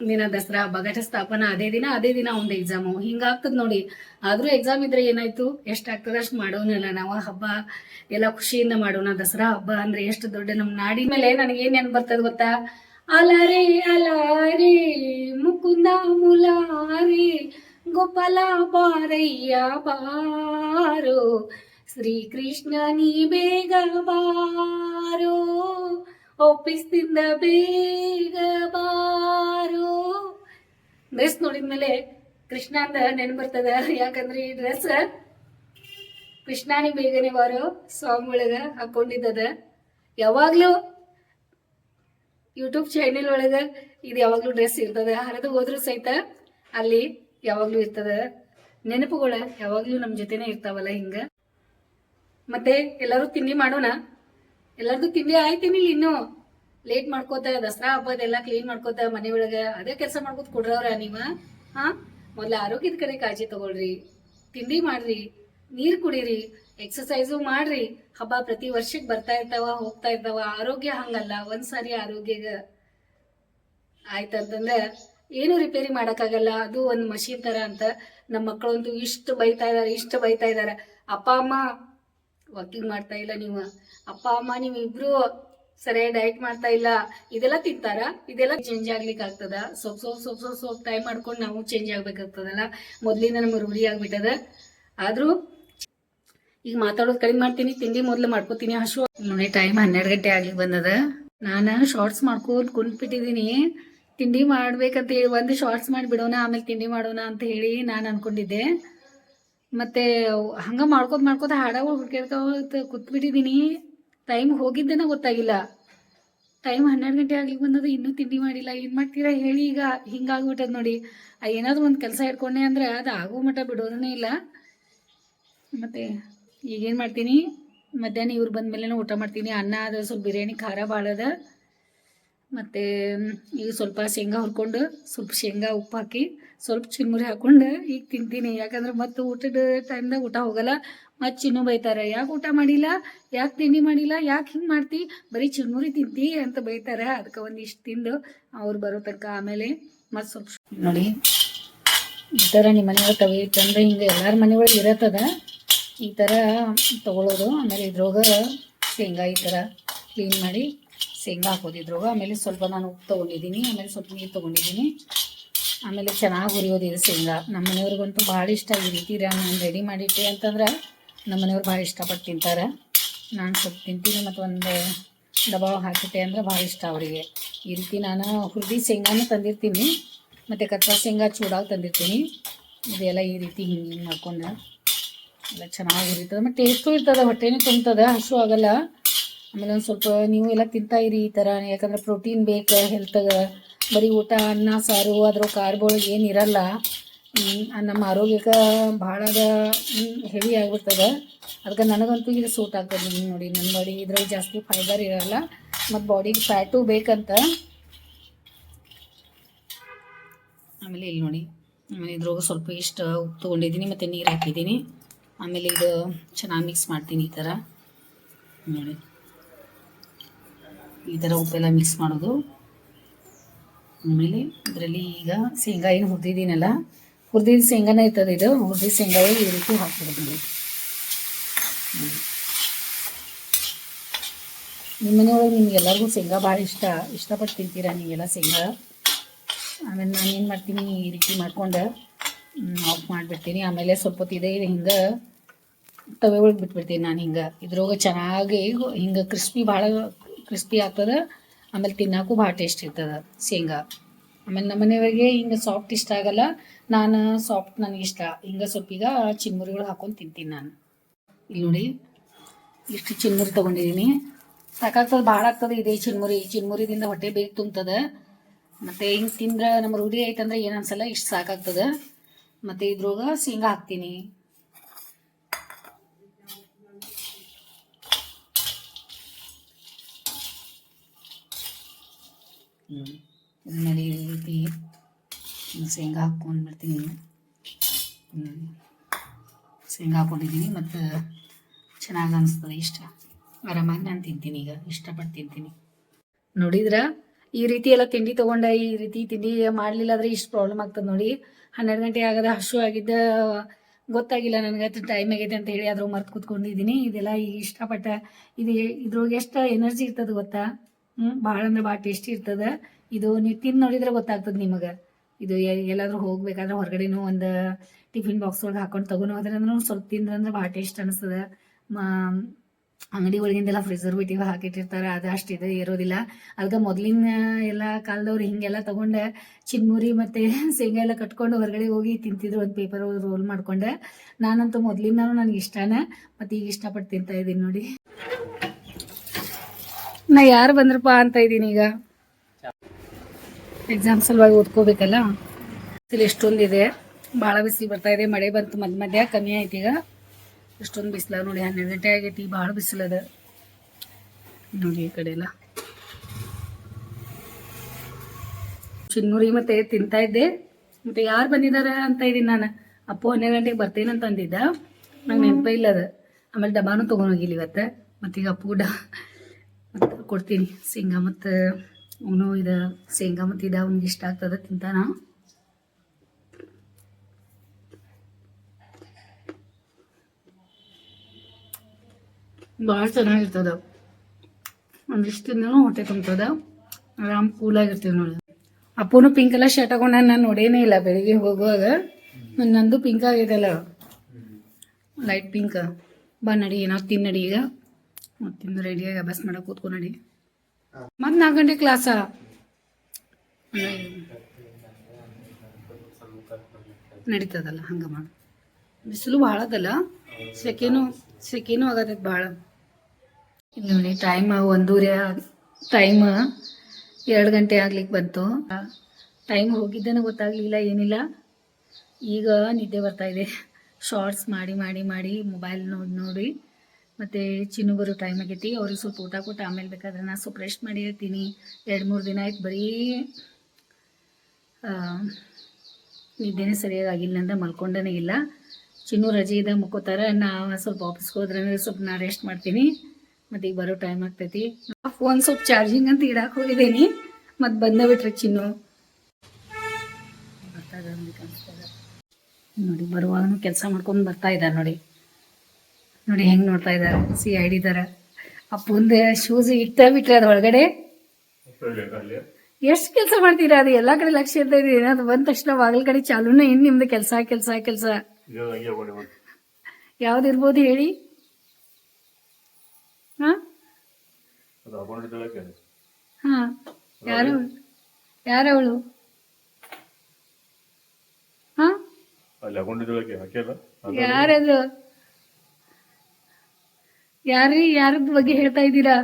ದಿನ ದಸರಾ ಹಬ್ಬ ಸ್ಥಾಪನ, ಅದೇ ದಿನ ಅದೇ ದಿನ ಒಂದು ಎಕ್ಸಾಮು ಹಿಂಗಾಗ್ತದ ನೋಡಿ. ಆದರೂ ಎಕ್ಸಾಮ್ ಇದ್ರೆ ಏನಾಯ್ತು? ಎಷ್ಟು ಆಗ್ತದೆ? ಅಷ್ಟು ಮಾಡೋನಲ್ಲ ನಾವು. ಹಬ್ಬ ಎಲ್ಲ ಖುಷಿಯಿಂದ ಮಾಡೋಣ. ದಸರಾ ಹಬ್ಬ ಅಂದ್ರೆ ಎಷ್ಟು ದೊಡ್ಡ ನಮ್ಮ ನಾಡಿ ಮೇಲೆ ನನಗೆ ಏನ್ ನೆನ್ಪು ಬರ್ತದೆ ಗೊತ್ತಾ? ಅಲಾರಿ ಅಲಾರಿ, ಮುಕುಂದ ಮುಲಾರಿ ಗೋಪಾಲ ಬಾರಯ್ಯ ಬಾರೋ, ಶ್ರೀಕೃಷ್ಣ ನೀ ಬೇಗ ಬಾರೋ ಒಪ್ಪಿಸ್ತಿಂದ ಬೇಗ ಬಾರೋ. ಡ್ರೆಸ್ ನೋಡಿದ್ಮೇಲೆ ಕೃಷ್ಣ ಅಂತ ನೆನಪು ಬರ್ತದ, ಯಾಕಂದ್ರೆ ಈ ಡ್ರೆಸ್ ಕೃಷ್ಣಾನಿ ಬೇಗನೆ ಬಾರೋ ಸಾಂಗ್ ಒಳಗ ಹಾಕೊಂಡಿದ್ದದ. ಯಾವಾಗ್ಲೂ ಯೂಟ್ಯೂಬ್ ಚಾನೆಲ್ ಒಳಗ ಇದು ಯಾವಾಗ್ಲೂ ಡ್ರೆಸ್ ಇರ್ತದ, ಹರಿದು ಹೋದ್ರು ಸಹಿತ ಅಲ್ಲಿ ಯಾವಾಗ್ಲೂ ಇರ್ತದ. ನೆನಪುಗಳ ಯಾವಾಗ್ಲೂ ನಮ್ ಜೊತೆನೆ ಇರ್ತಾವಲ್ಲ ಹಿಂಗ? ಮತ್ತೆ ಎಲ್ಲರೂ ತಿಂಡಿ ಮಾಡೋಣ? ಎಲ್ಲರದು ತಿಂಡಿ ಆಯ್ತೀನಿ ಇನ್ನು? ಲೇಟ್ ಮಾಡ್ಕೋತ, ದಸರಾ ಹಬ್ಬದೆಲ್ಲ ಕ್ಲೀನ್ ಮಾಡ್ಕೋತ ಮನೆ ಒಳಗ ಅದೇ ಕೆಲಸ ಮಾಡ್ಕೋತ ಕೊಡ್ರವ್ರ ನೀವ? ಹಾ? ಮೊದ್ಲ ಆರೋಗ್ಯದ ಕಡೆ ಕಾಳಜಿ ತಗೊಳ್ರಿ. ತಿಂಡಿ ಮಾಡ್ರಿ, ನೀರ್ ಕುಡೀರಿ ಎಕ್ಸಸೈಸು ಮಾಡ್ರಿ. ಹಬ್ಬ ಪ್ರತಿ ವರ್ಷಕ್ಕೆ ಬರ್ತಾ ಇರ್ತಾವ, ಹೋಗ್ತಾ ಇರ್ತಾವ. ಆರೋಗ್ಯ ಹಂಗಲ್ಲ, ಒಂದ್ಸಾರಿ ಆರೋಗ್ಯಗ ಆಯ್ತಂತಂದ್ರ ಏನು ರಿಪೇರಿ ಮಾಡಕ್ಕಾಗಲ್ಲ. ಅದು ಒಂದು ಮಷೀನ್ ತರ ಅಂತ ನಮ್ಮ ಮಕ್ಕಳಂತೂ ಇಷ್ಟು ಬೈತಾ ಇದಾರೆ, ಇಷ್ಟು ಬೈತಾ ಇದಾರೆ. ಅಪ್ಪ, ಅಮ್ಮ ವಾಕಿಂಗ್ ಮಾಡ್ತಾ ಇಲ್ಲ ನೀವು. ಅಪ್ಪ, ಅಮ್ಮ ನೀವಿಬ್ರು ಸರಿಯಾಗಿ ಡಯಟ್ ಮಾಡ್ತಾ ಇಲ್ಲ. ಇದೆಲ್ಲ ತಿಂತಾರ? ಇದೆಲ್ಲ ಚೇಂಜ್ ಆಗ್ಲಿಕ್ಕೆ ಆಗ್ತದ? ಸೊಪ್ ಸ್ವಲ್ಪ ಸ್ವಲ್ಪ ಸೊಪ್ ಸ್ವಲ್ಪ ಟೈಮ್ ಮಾಡ್ಕೊಂಡು ನಾವು ಚೇಂಜ್ ಆಗ್ಬೇಕಾಗ್ತದಲ್ಲ. ಮೊದ್ಲಿಂದ ನಮ್ಗೆ ರೂಢಿ ಆಗ್ಬಿಟ್ಟದ. ಆದ್ರೂ ಈಗ ಮಾತಾಡೋದು ಕಡಿಮೆ ಮಾಡ್ತೀನಿ. ತಿಂಡಿ ಮೊದ್ಲು ಮಾಡ್ಕೋತೀನಿ. ಹಸು ನೋಡಿ ಟೈಮ್ ಹನ್ನೆರಡು ಗಂಟೆ ಆಗ್ಲಿಕ್ಕೆ ಬಂದದ. ನಾನು ಶಾರ್ಟ್ಸ್ ಮಾಡ್ಕೊಂಡು ಕುಂತ್ಬಿಟ್ಟಿದ್ದೀನಿ. ತಿಂಡಿ ಮಾಡ್ಬೇಕಂತ ಹೇಳಿ ಒಂದು ಶಾರ್ಟ್ಸ್ ಮಾಡಿ ಬಿಡೋಣ ಆಮೇಲೆ ತಿಂಡಿ ಮಾಡೋಣ ಅಂತ ಹೇಳಿ ನಾನು ಅನ್ಕೊಂಡಿದ್ದೆ. ಮತ್ತೆ ಹಂಗ ಮಾಡ್ಕೋತ ಮಾಡ್ಕೋತ ಹಾಡಗಳು ಹುಡ್ಕ್ಯಾಡ್ಕೋತ ಕೂತ್ಬಿಟ್ಟಿದ್ದೀನಿ ಟೈಮ್ ಹೋಗಿದ್ದೇನ ಗೊತ್ತಾಗಿಲ್ಲ. ಟೈಮ್ ಹನ್ನೆರಡು ಗಂಟೆ ಆಗ್ಲಿಕ್ಕೆ ಬಂದದ್ದು, ಇನ್ನೂ ತಿಂಡಿ ಮಾಡಿಲ್ಲ. ಏನು ಮಾಡ್ತೀರಾ ಹೇಳಿ ಈಗ ಹಿಂಗಾಗ್ಬಿಟ್ಟದ ನೋಡಿ. ಏನಾದ್ರು ಒಂದು ಕೆಲಸ ಇಟ್ಕೊಂಡೆ ಅಂದ್ರೆ ಅದು ಆಗೋ ಮಟ್ಟ ಬಿಡೋದನ್ನೇ ಇಲ್ಲ. ಮತ್ತೆ ಈಗೇನು ಮಾಡ್ತೀನಿ? ಮಧ್ಯಾಹ್ನ ಇವ್ರು ಬಂದ್ಮೇಲೆ ಊಟ ಮಾಡ್ತೀನಿ. ಅನ್ನ ಅದ ಸ್ವಲ್ಪ ಬಿರಿಯಾನಿ ಖಾರ ಭಾಳ ಅದ ಮತ್ತು ಈಗ ಸ್ವಲ್ಪ ಶೇಂಗಾ ಹುರ್ಕೊಂಡು ಸ್ವಲ್ಪ ಶೇಂಗಾ ಉಪ್ಪು ಹಾಕಿ ಸ್ವಲ್ಪ ಚಿನ್ಮುರಿ ಹಾಕೊಂಡು ಈಗ ತಿಂತೀನಿ. ಯಾಕಂದ್ರೆ ಮತ್ತೆ ಊಟದ ಟೈಮ್ದಾಗ ಊಟ ಹೋಗಲ್ಲ. ಮತ್ತು ಚಿನ್ನು ಬೈತಾರೆ, ಯಾಕೆ ಊಟ ಮಾಡಿಲ್ಲ? ಯಾಕೆ ತಿಂಡಿ ಮಾಡಿಲ್ಲ? ಯಾಕೆ ಹಿಂಗೆ ಮಾಡ್ತಿ? ಬರೀ ಚಿನ್ಮುರಿ ತಿಂತಿ ಅಂತ ಬೈತಾರೆ. ಅದಕ್ಕೆ ಒಂದಿಷ್ಟು ತಿಂದು ಅವ್ರು ಬರೋ ತನಕ ಆಮೇಲೆ ಮತ್ತು ಸ್ವಲ್ಪ ನೋಡಿ. ಈ ಥರ ನಿಮ್ಮ ಮನೆಯೊಳಗೆ ತವೆ ಇತ್ತಂದ್ರೆ ಹಿಂಗೆ ಎಲ್ಲರ ಮನೆಯೊಳಗೆ ಇರತ್ತದ. ಈ ಥರ ತಗೊಳ್ಳೋದು ಆಮೇಲೆ ಇದ್ರೊಳಗೆ ಶೇಂಗಾ ಈ ಥರ ಕ್ಲೀನ್ ಮಾಡಿ ಶೇಂಗಾ ಹಾಕೋದಿದ್ರು ಆಮೇಲೆ ಸ್ವಲ್ಪ ನಾನು ಉಪ್ಪು ತೊಗೊಂಡಿದ್ದೀನಿ, ಆಮೇಲೆ ಸ್ವಲ್ಪ ನೀರು ತೊಗೊಂಡಿದ್ದೀನಿ. ಆಮೇಲೆ ಚೆನ್ನಾಗಿ ಹುರಿಯೋದು ಇದು ಶೇಂಗಾ. ನಮ್ಮ ಮನೆಯವ್ರಿಗಂತೂ ಭಾಳ ಇಷ್ಟ ಈ ರೀತಿ ನಾನು ರೆಡಿ ಮಾಡಿಟ್ಟೆ ಅಂತಂದ್ರೆ ನಮ್ಮ ಮನೆಯವ್ರು ಭಾಳ ಇಷ್ಟಪಟ್ಟು ತಿಂತಾರೆ. ನಾನು ಸ್ವಲ್ಪ ತಿಂತೀನಿ ಮತ್ತು ಒಂದು ದಬಾವ್ ಹಾಕಿಟ್ಟೆ ಅಂದ್ರೆ ಭಾಳ ಇಷ್ಟ ಅವರಿಗೆ. ಈ ರೀತಿ ನಾನು ಹುರಿದಿ ಶೇಂಗಾನು ತಂದಿರ್ತೀನಿ, ಮತ್ತು ಕಚ್ಚಾ ಶೇಂಗಾ ಚೂಡಾಗಿ ತಂದಿರ್ತೀನಿ. ಇದೆಲ್ಲ ಈ ರೀತಿ ಹಿಂಗೆ ಹಿಂಗೆ ಮಾಡ್ಕೊಂಡು ಎಲ್ಲ ಚೆನ್ನಾಗಿ ಹುರಿತದೆ, ಮತ್ತು ಟೇಸ್ಟು ಇರ್ತದೆ, ಹೊಟ್ಟೆನೂ ತುಂಬ್ತದೆ, ಹಸು ಆಗಲ್ಲ. ಆಮೇಲೆ ಒಂದು ಸ್ವಲ್ಪ ನೀವು ಎಲ್ಲ ತಿಂತಾ ಇರಿ ಈ ಥರ ಯಾಕಂದ್ರೆ ಪ್ರೋಟೀನ್ ಬೇಕು ಹೆಲ್ತ್ಗೆ ಬರೀ ಊಟ, ಅನ್ನ, ಸಾರು, ಅದ್ರ ಕಾರ್ಬೊಳಗೆ ಏನು ನಮ್ಮ ಆರೋಗ್ಯಕ್ಕೆ ಭಾಳ ಹೆವಿ ಆಗಿಬಿಡ್ತದೆ. ಅದಕ್ಕೆ ನನಗಂತೂ ಇದು ಸೂಟ್ ಆಗ್ತದೆ ನೋಡಿ. ನನ್ನ ಬಾಡಿ ಇದ್ರಲ್ಲಿ ಜಾಸ್ತಿ ಫೈಬರ್ ಇರಲ್ಲ. ಮತ್ತು ಬಾಡಿಗೆ ಫ್ಯಾಟು ಬೇಕಂತ. ಆಮೇಲೆ ಇಲ್ಲಿ ನೋಡಿ. ಆಮೇಲೆ ಇದ್ರೊಳಗೆ ಸ್ವಲ್ಪ ಇಷ್ಟು ಉಪ್ಪು ತೊಗೊಂಡಿದ್ದೀನಿ, ಮತ್ತು ನೀರು ಹಾಕಿದ್ದೀನಿ. ಆಮೇಲೆ ಇದು ಚೆನ್ನಾಗಿ ಮಿಕ್ಸ್ ಮಾಡ್ತೀನಿ ಈ ಥರ ನೋಡಿ. ಈ ಥರ ಉಪ್ಪೆಲ್ಲ ಮಿಕ್ಸ್ ಮಾಡೋದು. ಆಮೇಲೆ ಇದರಲ್ಲಿ ಈಗ ಶೇಂಗಾ ಏನು ಹುರಿದಿದ್ದೀನಲ್ಲ ಹುರಿದಿದ್ದು ಶೇಂಗಾನೇ ಇರ್ತದೆ ಇದು. ಹುರಿದಿದ್ದ ಶೇಂಗಾವೇ ಈ ರೀತಿ ಹಾಕ್ಬಿಡೋದು ನೋಡಿ. ನಿಮ್ಮ ಮನೆಯೊಳಗೆ ನಿಮ್ಗೆ ಎಲ್ಲರಿಗೂ ಶೇಂಗಾ ಭಾಳ ಇಷ್ಟ, ಇಷ್ಟಪಟ್ಟು ತಿಂತೀರಾ ನೀವೆಲ್ಲ ಶೇಂಗಾ? ಆಮೇಲೆ ನಾನು ಏನು ಮಾಡ್ತೀನಿ, ಈ ರೀತಿ ಮಾಡ್ಕೊಂಡು ಆಫ್ ಮಾಡಿಬಿಡ್ತೀನಿ. ಆಮೇಲೆ ಸ್ವಲ್ಪ ಹೊತ್ತಿದೆ ಹಿಂಗೆ ತವೆ ಒಳಗೆ ಬಿಟ್ಬಿಡ್ತೀನಿ ನಾನು ಹಿಂಗೆ. ಇದ್ರೊಳಗೆ ಚೆನ್ನಾಗಿ ಹಿಂಗೆ ಕ್ರಿಸ್ಪಿ ಭಾಳ ಕ್ರಿಸ್ಪಿ ಆಗ್ತದೆ. ಆಮೇಲೆ ತಿನ್ನೋಕ್ಕೂ ಭಾಳ ಟೇಸ್ಟ್ ಇರ್ತದೆ ಶೇಂಗಾ. ಆಮೇಲೆ ನಮ್ಮ ಮನೆಯವರಿಗೆ ಹಿಂಗೆ ಸಾಫ್ಟ್ ಇಷ್ಟ ಆಗಲ್ಲ. ನಾನು ಸಾಫ್ಟ್ ನನಗಿಷ್ಟ ಹಿಂಗೆ ಸ್ವಲ್ಪ ಈಗ ಚಿನ್ಮುರಿಗಳು ಹಾಕೊಂಡು ತಿಂತೀನಿ ನಾನು. ಇಲ್ಲಿ ನೋಡಿ, ಇಷ್ಟು ಚಿನ್ಮುರಿ ತೊಗೊಂಡಿದ್ದೀನಿ ಸಾಕಾಗ್ತದೆ, ಭಾಳ ಆಗ್ತದೆ ಇದೇ ಚಿನ್ಮುರಿ. ಚಿನ್ಮುರಿದಿಂದ ಹೊಟ್ಟೆ ಬೇಗ ತುಂಬ್ತದೆ. ಮತ್ತು ಹಿಂಗೆ ತಿಂದ್ರೆ ನಮ್ಮ ರೂಢಿ ಐತಂದ್ರೆ ಏನು ಅನ್ಸಲ್ಲ, ಇಷ್ಟು ಸಾಕಾಗ್ತದೆ. ಮತ್ತು ಇದ್ರೊಳಗೆ ಶೇಂಗಾ ಹಾಕ್ತೀನಿ. ಆಮೇಲೆ ಈ ರೀತಿ ಶೇಂಗಾ ಹಾಕ್ಕೊಂಡು ಬಿಡ್ತೀನಿ ಹ್ಮ್. ಶೇಂಗಾ ಹಾಕ್ಕೊಂಡಿದ್ದೀನಿ ಮತ್ತು ಚೆನ್ನಾಗಿ ಅನಿಸ್ತದೆ ಇಷ್ಟ. ಆರಾಮಾಗಿ ನಾನು ತಿಂತೀನಿ ಈಗ ಇಷ್ಟಪಟ್ಟು ತಿಂತೀನಿ. ನೋಡಿದ್ರ ಈ ರೀತಿ ಎಲ್ಲ ತಿಂಡಿ ತೊಗೊಂಡೆ ಈ ರೀತಿ ತಿಂಡಿ ಮಾಡಲಿಲ್ಲ ಅಂದರೆ ಇಷ್ಟು ಪ್ರಾಬ್ಲಮ್ ಆಗ್ತದೆ ನೋಡಿ. ಹನ್ನೆರಡು ಗಂಟೆ ಆಗದ ಹಸು ಆಗಿದ್ದ, ಗೊತ್ತಾಗಿಲ್ಲ ನನಗೆ ಟೈಮ್ ಆಗೈತೆ ಅಂತ ಹೇಳಿ ಅದ್ರ ಮರ್ತು ಕೂತ್ಕೊಂಡಿದ್ದೀನಿ ಇದೆಲ್ಲ ಈಗ ಇಷ್ಟಪಟ್ಟ, ಇದು ಇದ್ರೊಳಗೆ ಎಷ್ಟು ಎನರ್ಜಿ ಇರ್ತದೆ ಗೊತ್ತಾ? ಹ್ಞೂ ಭಾಳ ಅಂದ್ರೆ ಭಾಳ ಟೇಸ್ಟಿ ಇರ್ತದ. ಇದು ನೀವು ತಿಂದು ನೋಡಿದ್ರೆ ಗೊತ್ತಾಗ್ತದೆ ನಿಮಗೆ. ಇದು ಎಲ್ಲಾದರೂ ಹೋಗ್ಬೇಕಾದ್ರೆ ಹೊರಗಡೆನೂ ಒಂದು ಟಿಫಿನ್ ಬಾಕ್ಸ್ ಒಳಗೆ ಹಾಕೊಂಡು ತಗೊಂಡು ಹೋದ್ರೆ ಅಂದ್ರೆ ಸ್ವಲ್ಪ ತಿಂದ್ರಂದ್ರೆ ಭಾಳ ಟೇಸ್ಟ್ ಅನಿಸ್ತದೆ. ಅಂಗಡಿ ಒಳಗಿಂದೆಲ್ಲ ಪ್ರಿಸರ್ವೇಟಿವ್ ಹಾಕಿಟ್ಟಿರ್ತಾರೆ, ಅದು ಅಷ್ಟು ಇದು ಇರೋದಿಲ್ಲ. ಅದಕ್ಕೆ ಮೊದಲಿನ ಎಲ್ಲ ಕಾಲದವ್ರು ಹಿಂಗೆಲ್ಲ ತಗೊಂಡು ಚಿನ್ಮುರಿ ಮತ್ತು ಶೇಂಗಾ ಎಲ್ಲ ಕಟ್ಕೊಂಡು ಹೊರಗಡೆ ಹೋಗಿ ತಿಂತಿದ್ರು ಒಂದು ಪೇಪರ್ ರೋಲ್ ಮಾಡ್ಕೊಂಡೆ. ನಾನಂತೂ ಮೊದಲಿಂದನೂ ನನಗೆ ಇಷ್ಟನೇ. ಮತ್ತು ಈಗ ಇಷ್ಟಪಟ್ಟು ತಿಂತಾ ಇದ್ದೀನಿ ನೋಡಿ. ನಾ ಯಾರು ಬಂದ್ರಪ್ಪ ಅಂತ ಇದ್ದೀನಿ ಈಗ. ಎಕ್ಸಾಮ್ ಸಲುವಾಗಿ ಓದ್ಕೋಬೇಕಲ್ಲ? ಬಿಸಿಲು ಎಷ್ಟೊಂದಿದೆ ಭಾಳ ಬಿಸಿಲು ಬರ್ತಾ ಇದೆ. ಮಳೆ ಬಂತು ಮಧ್ಯ ಮಧ್ಯ, ಕಮ್ಮಿ ಆಯ್ತು ಈಗ. ಎಷ್ಟೊಂದು ಬಿಸಿಲ ನೋಡಿ, ಹನ್ನೆರಡು ಗಂಟೆ ಆಗೈತಿ. ಭಾಳ ಬಿಸಿಲದ ನೋಡಿ ಈ ಕಡೆ ಎಲ್ಲ. ಚಿನ್ನೂರಿ ಮತ್ತೆ ತಿಂತಾ ಇದ್ದೆ. ಮತ್ತೆ ಯಾರು ಬಂದಿದ್ದಾರೆ ಅಂತ ಇದ್ದೀನಿ ನಾನು. ಅಪ್ಪು ಹನ್ನೆರಡು ಗಂಟೆಗೆ ಬರ್ತೇನೆ ಅಂತ ಅಂದಿದ್ದ. ನಂಗೆ ನೆನಪೇ ಇಲ್ಲ ಅದ ಆಮೇಲೆ ಡಬಾನು ತೊಗೊಂಡೋಗಿಲ್ಲ ಇವತ್ತು. ಮತ್ತೀಗ ಅಪ್ಪು ಡ ಕೊಡ್ತೀನಿ. ಶೇಂಗಾ ಮತ್ತು ಅವನು ಇದು ಶೇಂಗಾ ಮತ್ತು ಇದು ಅವ್ನಿಗೆ ಇಷ್ಟ ಆಗ್ತದೆ ತಿಂತಾನ. ಭಾಳ ಚೆನ್ನಾಗಿರ್ತದ. ಒಂದಿಷ್ಟು ತಿಂದರೂ ಹೊಟ್ಟೆ ತುಂಬ್ತದ. ಆರಾಮ್ ಕೂಲಾಗಿರ್ತೀವಿ ನೋಡಿ. ಅಪ್ಪನು ಪಿಂಕ್ ಎಲ್ಲ ಶರ್ಟ್ ಹಾಕೊಂಡು ನಾನು ನೋಡೇನೇ ಇಲ್ಲ ಬೆಳಿಗ್ಗೆ ಹೋಗುವಾಗ. ನಂದು ಪಿಂಕ್ ಆಗಿದೆಲ್ಲ ಲೈಟ್ ಪಿಂಕ್ ಬಾ ನಡಿ, ಏನಾದ್ರು ತಿನ್ನಡಿ ಈಗ. ಮತ್ತೆ ತಿಂದು ರೆಡಿಯಾಗಿ ಅಭ್ಯಾಸ ಮಾಡಕ್ಕೆ ಕೂತ್ಕೊ ನಡಿ. ಮತ್ತೆ ನಾಲ್ಕು ಗಂಟೆ ಕ್ಲಾಸ ನಡೀತದಲ್ಲ ಹಂಗ ಮಾಡು. ಬಿಸಿಲು ಭಾಳ ಅದಲ್ಲ? ಸೆಕೆನೂ ಸೆಕೆನೂ ಆಗತೈತೆ ಭಾಳ. ಇಲ್ಲಿ ನೋಡಿ ಟೈಮ್ ಒಂದೂವರೆ ಟೈಮ್ ಎರಡು ಗಂಟೆ ಆಗ್ಲಿಕ್ಕೆ ಬಂತು. ಟೈಮ್ ಹೋಗಿದ್ದೇನೆ ಗೊತ್ತಾಗ್ಲಿಲ್ಲ ಏನಿಲ್ಲ. ಈಗ ನಿದ್ದೆ ಬರ್ತಾ ಇದೆ. ಶಾರ್ಟ್ಸ್ ಮಾಡಿ ಮಾಡಿ ಮಾಡಿ ಮೊಬೈಲ್ ನೋಡಿ ನೋಡಿ. ಮತ್ತು ಚಿನ್ನು ಬರೋ ಟೈಮ್ ಆಗೈತಿ. ಅವ್ರಿಗೆ ಸ್ವಲ್ಪ ಊಟ ಕೊಟ್ಟು ಆಮೇಲೆ ಬೇಕಾದ್ರೆ ನಾನು ಸ್ವಲ್ಪ ರೆಸ್ಟ್ ಮಾಡಿ ಇರ್ತೀನಿ ಎರಡು ಮೂರು ದಿನ ಆಯ್ತು ಬರೀ ನಿದ್ದೆನೇ ಸರಿಯಾಗಿ ಆಗಿಲ್ಲ ಅಂದ್ರೆ ಮಲ್ಕೊಂಡೇ ಇಲ್ಲ. ಚಿನ್ನು ರಜೆ ಇದೆ ಮುಕ್ಕೋತಾರೆ ನಾ ಸ್ವಲ್ಪ ಆಫೀಸ್ಗೆ ಹೋದ್ರೆ ಸ್ವಲ್ಪ ನಾ ರೆಸ್ಟ್ ಮಾಡ್ತೀನಿ. ಮತ್ತು ಈಗ ಬರೋ ಟೈಮ್ ಆಗ್ತೈತಿ. ಫೋನ್ ಸ್ವಲ್ಪ ಚಾರ್ಜಿಂಗ್ ಅಂತ ಇಡಕ್ಕೆ ಹೋಗಿದ್ದೀನಿ. ಮತ್ತು ಬಂದ ಬಿಟ್ರೆ ಚಿನ್ನು. ನೋಡಿ ಬರುವಾಗ ಕೆಲಸ ಮಾಡ್ಕೊಂಡು ಬರ್ತಾ ಇದ್ದಾರೆ ನೋಡಿ. ನೋಡಿ ಹೆಂಗೆ ನೋಡ್ತಾ ಇದ್ದಾರೆ ಸಿ ಐ ಡಿ ಮುಂದೆ ಶೂಸ್ ಇಟ್ಟ ಬಿಟ್ರೆ ಅದ್ರ ಒಳಗಡೆ? ಎಷ್ಟು ಕೆಲಸ ಮಾಡ್ತೀರಾ ಅದು? ಎಲ್ಲಾ ಕಡೆ ಲಕ್ಷ್ಯ ಇರ್ತಾ ಇದೆ. ಅದು ಬಂದ ತಕ್ಷಣ ಬಾಗಿಲ ಕಡೆ ಚಾಲೂನ ಇನ್ ನಿಮ್ದು ಕೆಲಸ ಕೆಲಸ ಕೆಲಸ. ಯಾವ್ದಿರ್ಬೋದು ಹೇಳಿ. ಹಾ? ಹಾ. ಯಾರು? ಯಾರವಳು ಹಾ? ಯಾರದು ಯಾರೀ ಯಾರದ ಬಗ್ಗೆ ಹೇಳ್ತಾ ಇದ್ದೀರಾ?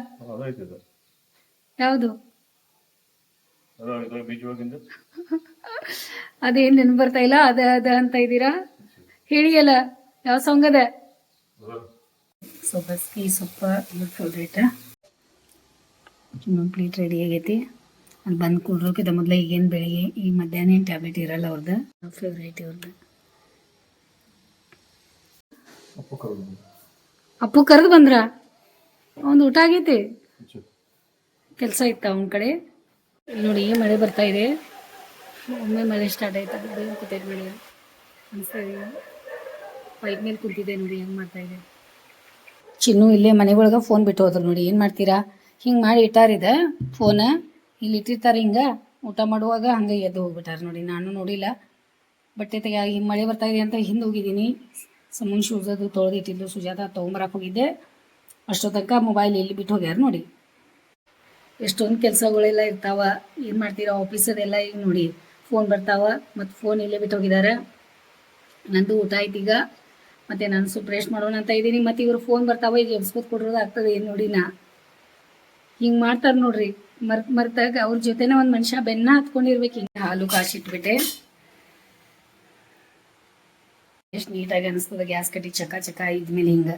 ಯಾವುದು? ಅದೇನ್ ನೆನ್ ಬರ್ತಾ ಇಲ್ಲ ಅದ ಅದ ಅಂತ ಇದ್ದೀರಾ? ಹೇಳಿ ಅಲ್ಲ ಯಾವ ಸಾಂಗ್ ಅದ? ಸೊಪ್ಪಸ್ಕಿ ಸೊಪ್ಪ ಇವ್ರ ಫೇವ್ರೇಟ್ ಇನ್ನೊಂದು ಪ್ಲೇಟ್ ರೆಡಿ ಆಗೈತಿ. ಅಲ್ಲಿ ಬಂದು ಕುಡ್ರೋಕಿದ ಮೊದಲ ಈಗೇನು ಬೆಳಿಗ್ಗೆ ಈ ಮಧ್ಯಾಹ್ನ ಏನು ಟ್ಯಾಬ್ಲೆಟ್ ಇರಲ್ಲ ಅವ್ರದ್ದು ಫೇವ್ರೇಟ್ ಇವ್ರದ್ದು ಅಪ್ಪು ಕರೋದು ಬಂದ್ರ? ಒಂದು ಊಟ ಆಗೈತಿ? ಕೆಲಸ ಇತ್ತ ಅವನ ಕಡೆ? ನೋಡಿ, ಮಳೆ ಬರ್ತಾ ಇದೆ. ಒಮ್ಮೆ ಮಳೆ ಸ್ಟಾರ್ಟ್ ಆಯ್ತಾ? ಬೇಗ ಕೂತೈತೆ ಮಳೆ ಅನಿಸ್ತಾ ಪೈಪ್ ಮೇಲೆ ಕುಂತಿದೆ ನೋಡಿ, ಹೆಂಗೆ ಮಾಡ್ತಾ ಇದೆ? ಚಿನ್ನು ಇಲ್ಲೇ ಮನೆ ಒಳಗೆ ಫೋನ್ ಬಿಟ್ಟು ಹೋದ್ರು ನೋಡಿ, ಏನು ಮಾಡ್ತೀರಾ? ಹಿಂಗೆ ಮಾಡಿ ಇಟ್ಟಾರಿದೆ ಫೋನ ಇಲ್ಲಿ ಇಟ್ಟಿರ್ತಾರೆ ಹಿಂಗೆ. ಊಟ ಮಾಡುವಾಗ ಹಂಗೆ ಎದ್ದು ಹೋಗ್ಬಿಟ್ಟಾರೆ ನೋಡಿ. ನಾನು ನೋಡಿಲ್ಲ. ಬಟ್ಟೆ ತೆಗೆ ಹಿಂಗೆ ಮಳೆ ಬರ್ತಾ ಇದೆ ಅಂತ ಹಿಂದೆ ಹೋಗಿದ್ದೀನಿ. ಸಮೂನ್ ಶೂಸ್ ಅದು ತೊಳೆದಿಟ್ಟಿದ್ದು ಸುಜಾತ ತೊಗೊಂಬರಕ್ಕೆ ಹೋಗಿದ್ದೆ. ಅಷ್ಟೊತ್ತಕ್ಕ ಮೊಬೈಲ್ ಇಲ್ಲಿ ಬಿಟ್ಟು ಹೋಗ್ಯಾರ ನೋಡಿ. ಎಷ್ಟೊಂದು ಕೆಲಸಗಳೆಲ್ಲ ಇರ್ತಾವ, ಏನು ಮಾಡ್ತೀರಾ ಆಫೀಸದೆಲ್ಲ ಈಗ ನೋಡಿ. ಫೋನ್ ಬರ್ತಾವ, ಮತ್ತು ಫೋನ್ ಇಲ್ಲೇ ಬಿಟ್ಟು ಹೋಗಿದ್ದಾರೆ ನಂದು ಊಟ ಆಯ್ತು ಈಗ. ಮತ್ತು ನಾನು ಸ್ವಲ್ಪ ರೆಸ್ಟ್ ಮಾಡೋಣ ಅಂತ ಇದ್ದೀನಿ. ಮತ್ತು ಇವರು ಫೋನ್ ಬರ್ತಾವ, ಈಗ ಎಬ್ಸ್ಕೊತ್ ಕೊಡೋದು ಆಗ್ತದೆ ಏನು ನೋಡಿ ನಾ ಹಿಂಗೆ ಮಾಡ್ತಾರೆ ನೋಡ್ರಿ. ಮರ್ತ್ ಮರ್ತಾಗ ಅವ್ರ ಜೊತೆನೇ ಒಂದು ಮನುಷ್ಯ ಬೆನ್ನ ಹತ್ಕೊಂಡಿರ್ಬೇಕು ಹಿಂಗೆ ಹಾಲು ಕಾಸಿಟ್ಬಿಟ್ಟೆ ಎಷ್ಟು ನೀಟಾಗಿ ಅನಿಸ್ತದ ಗ್ಯಾಸ್ ಕಟ್ಟಿ ಚಕ ಚಕ ಇದ್ಮೇಲೆ ಹಿಂಗ.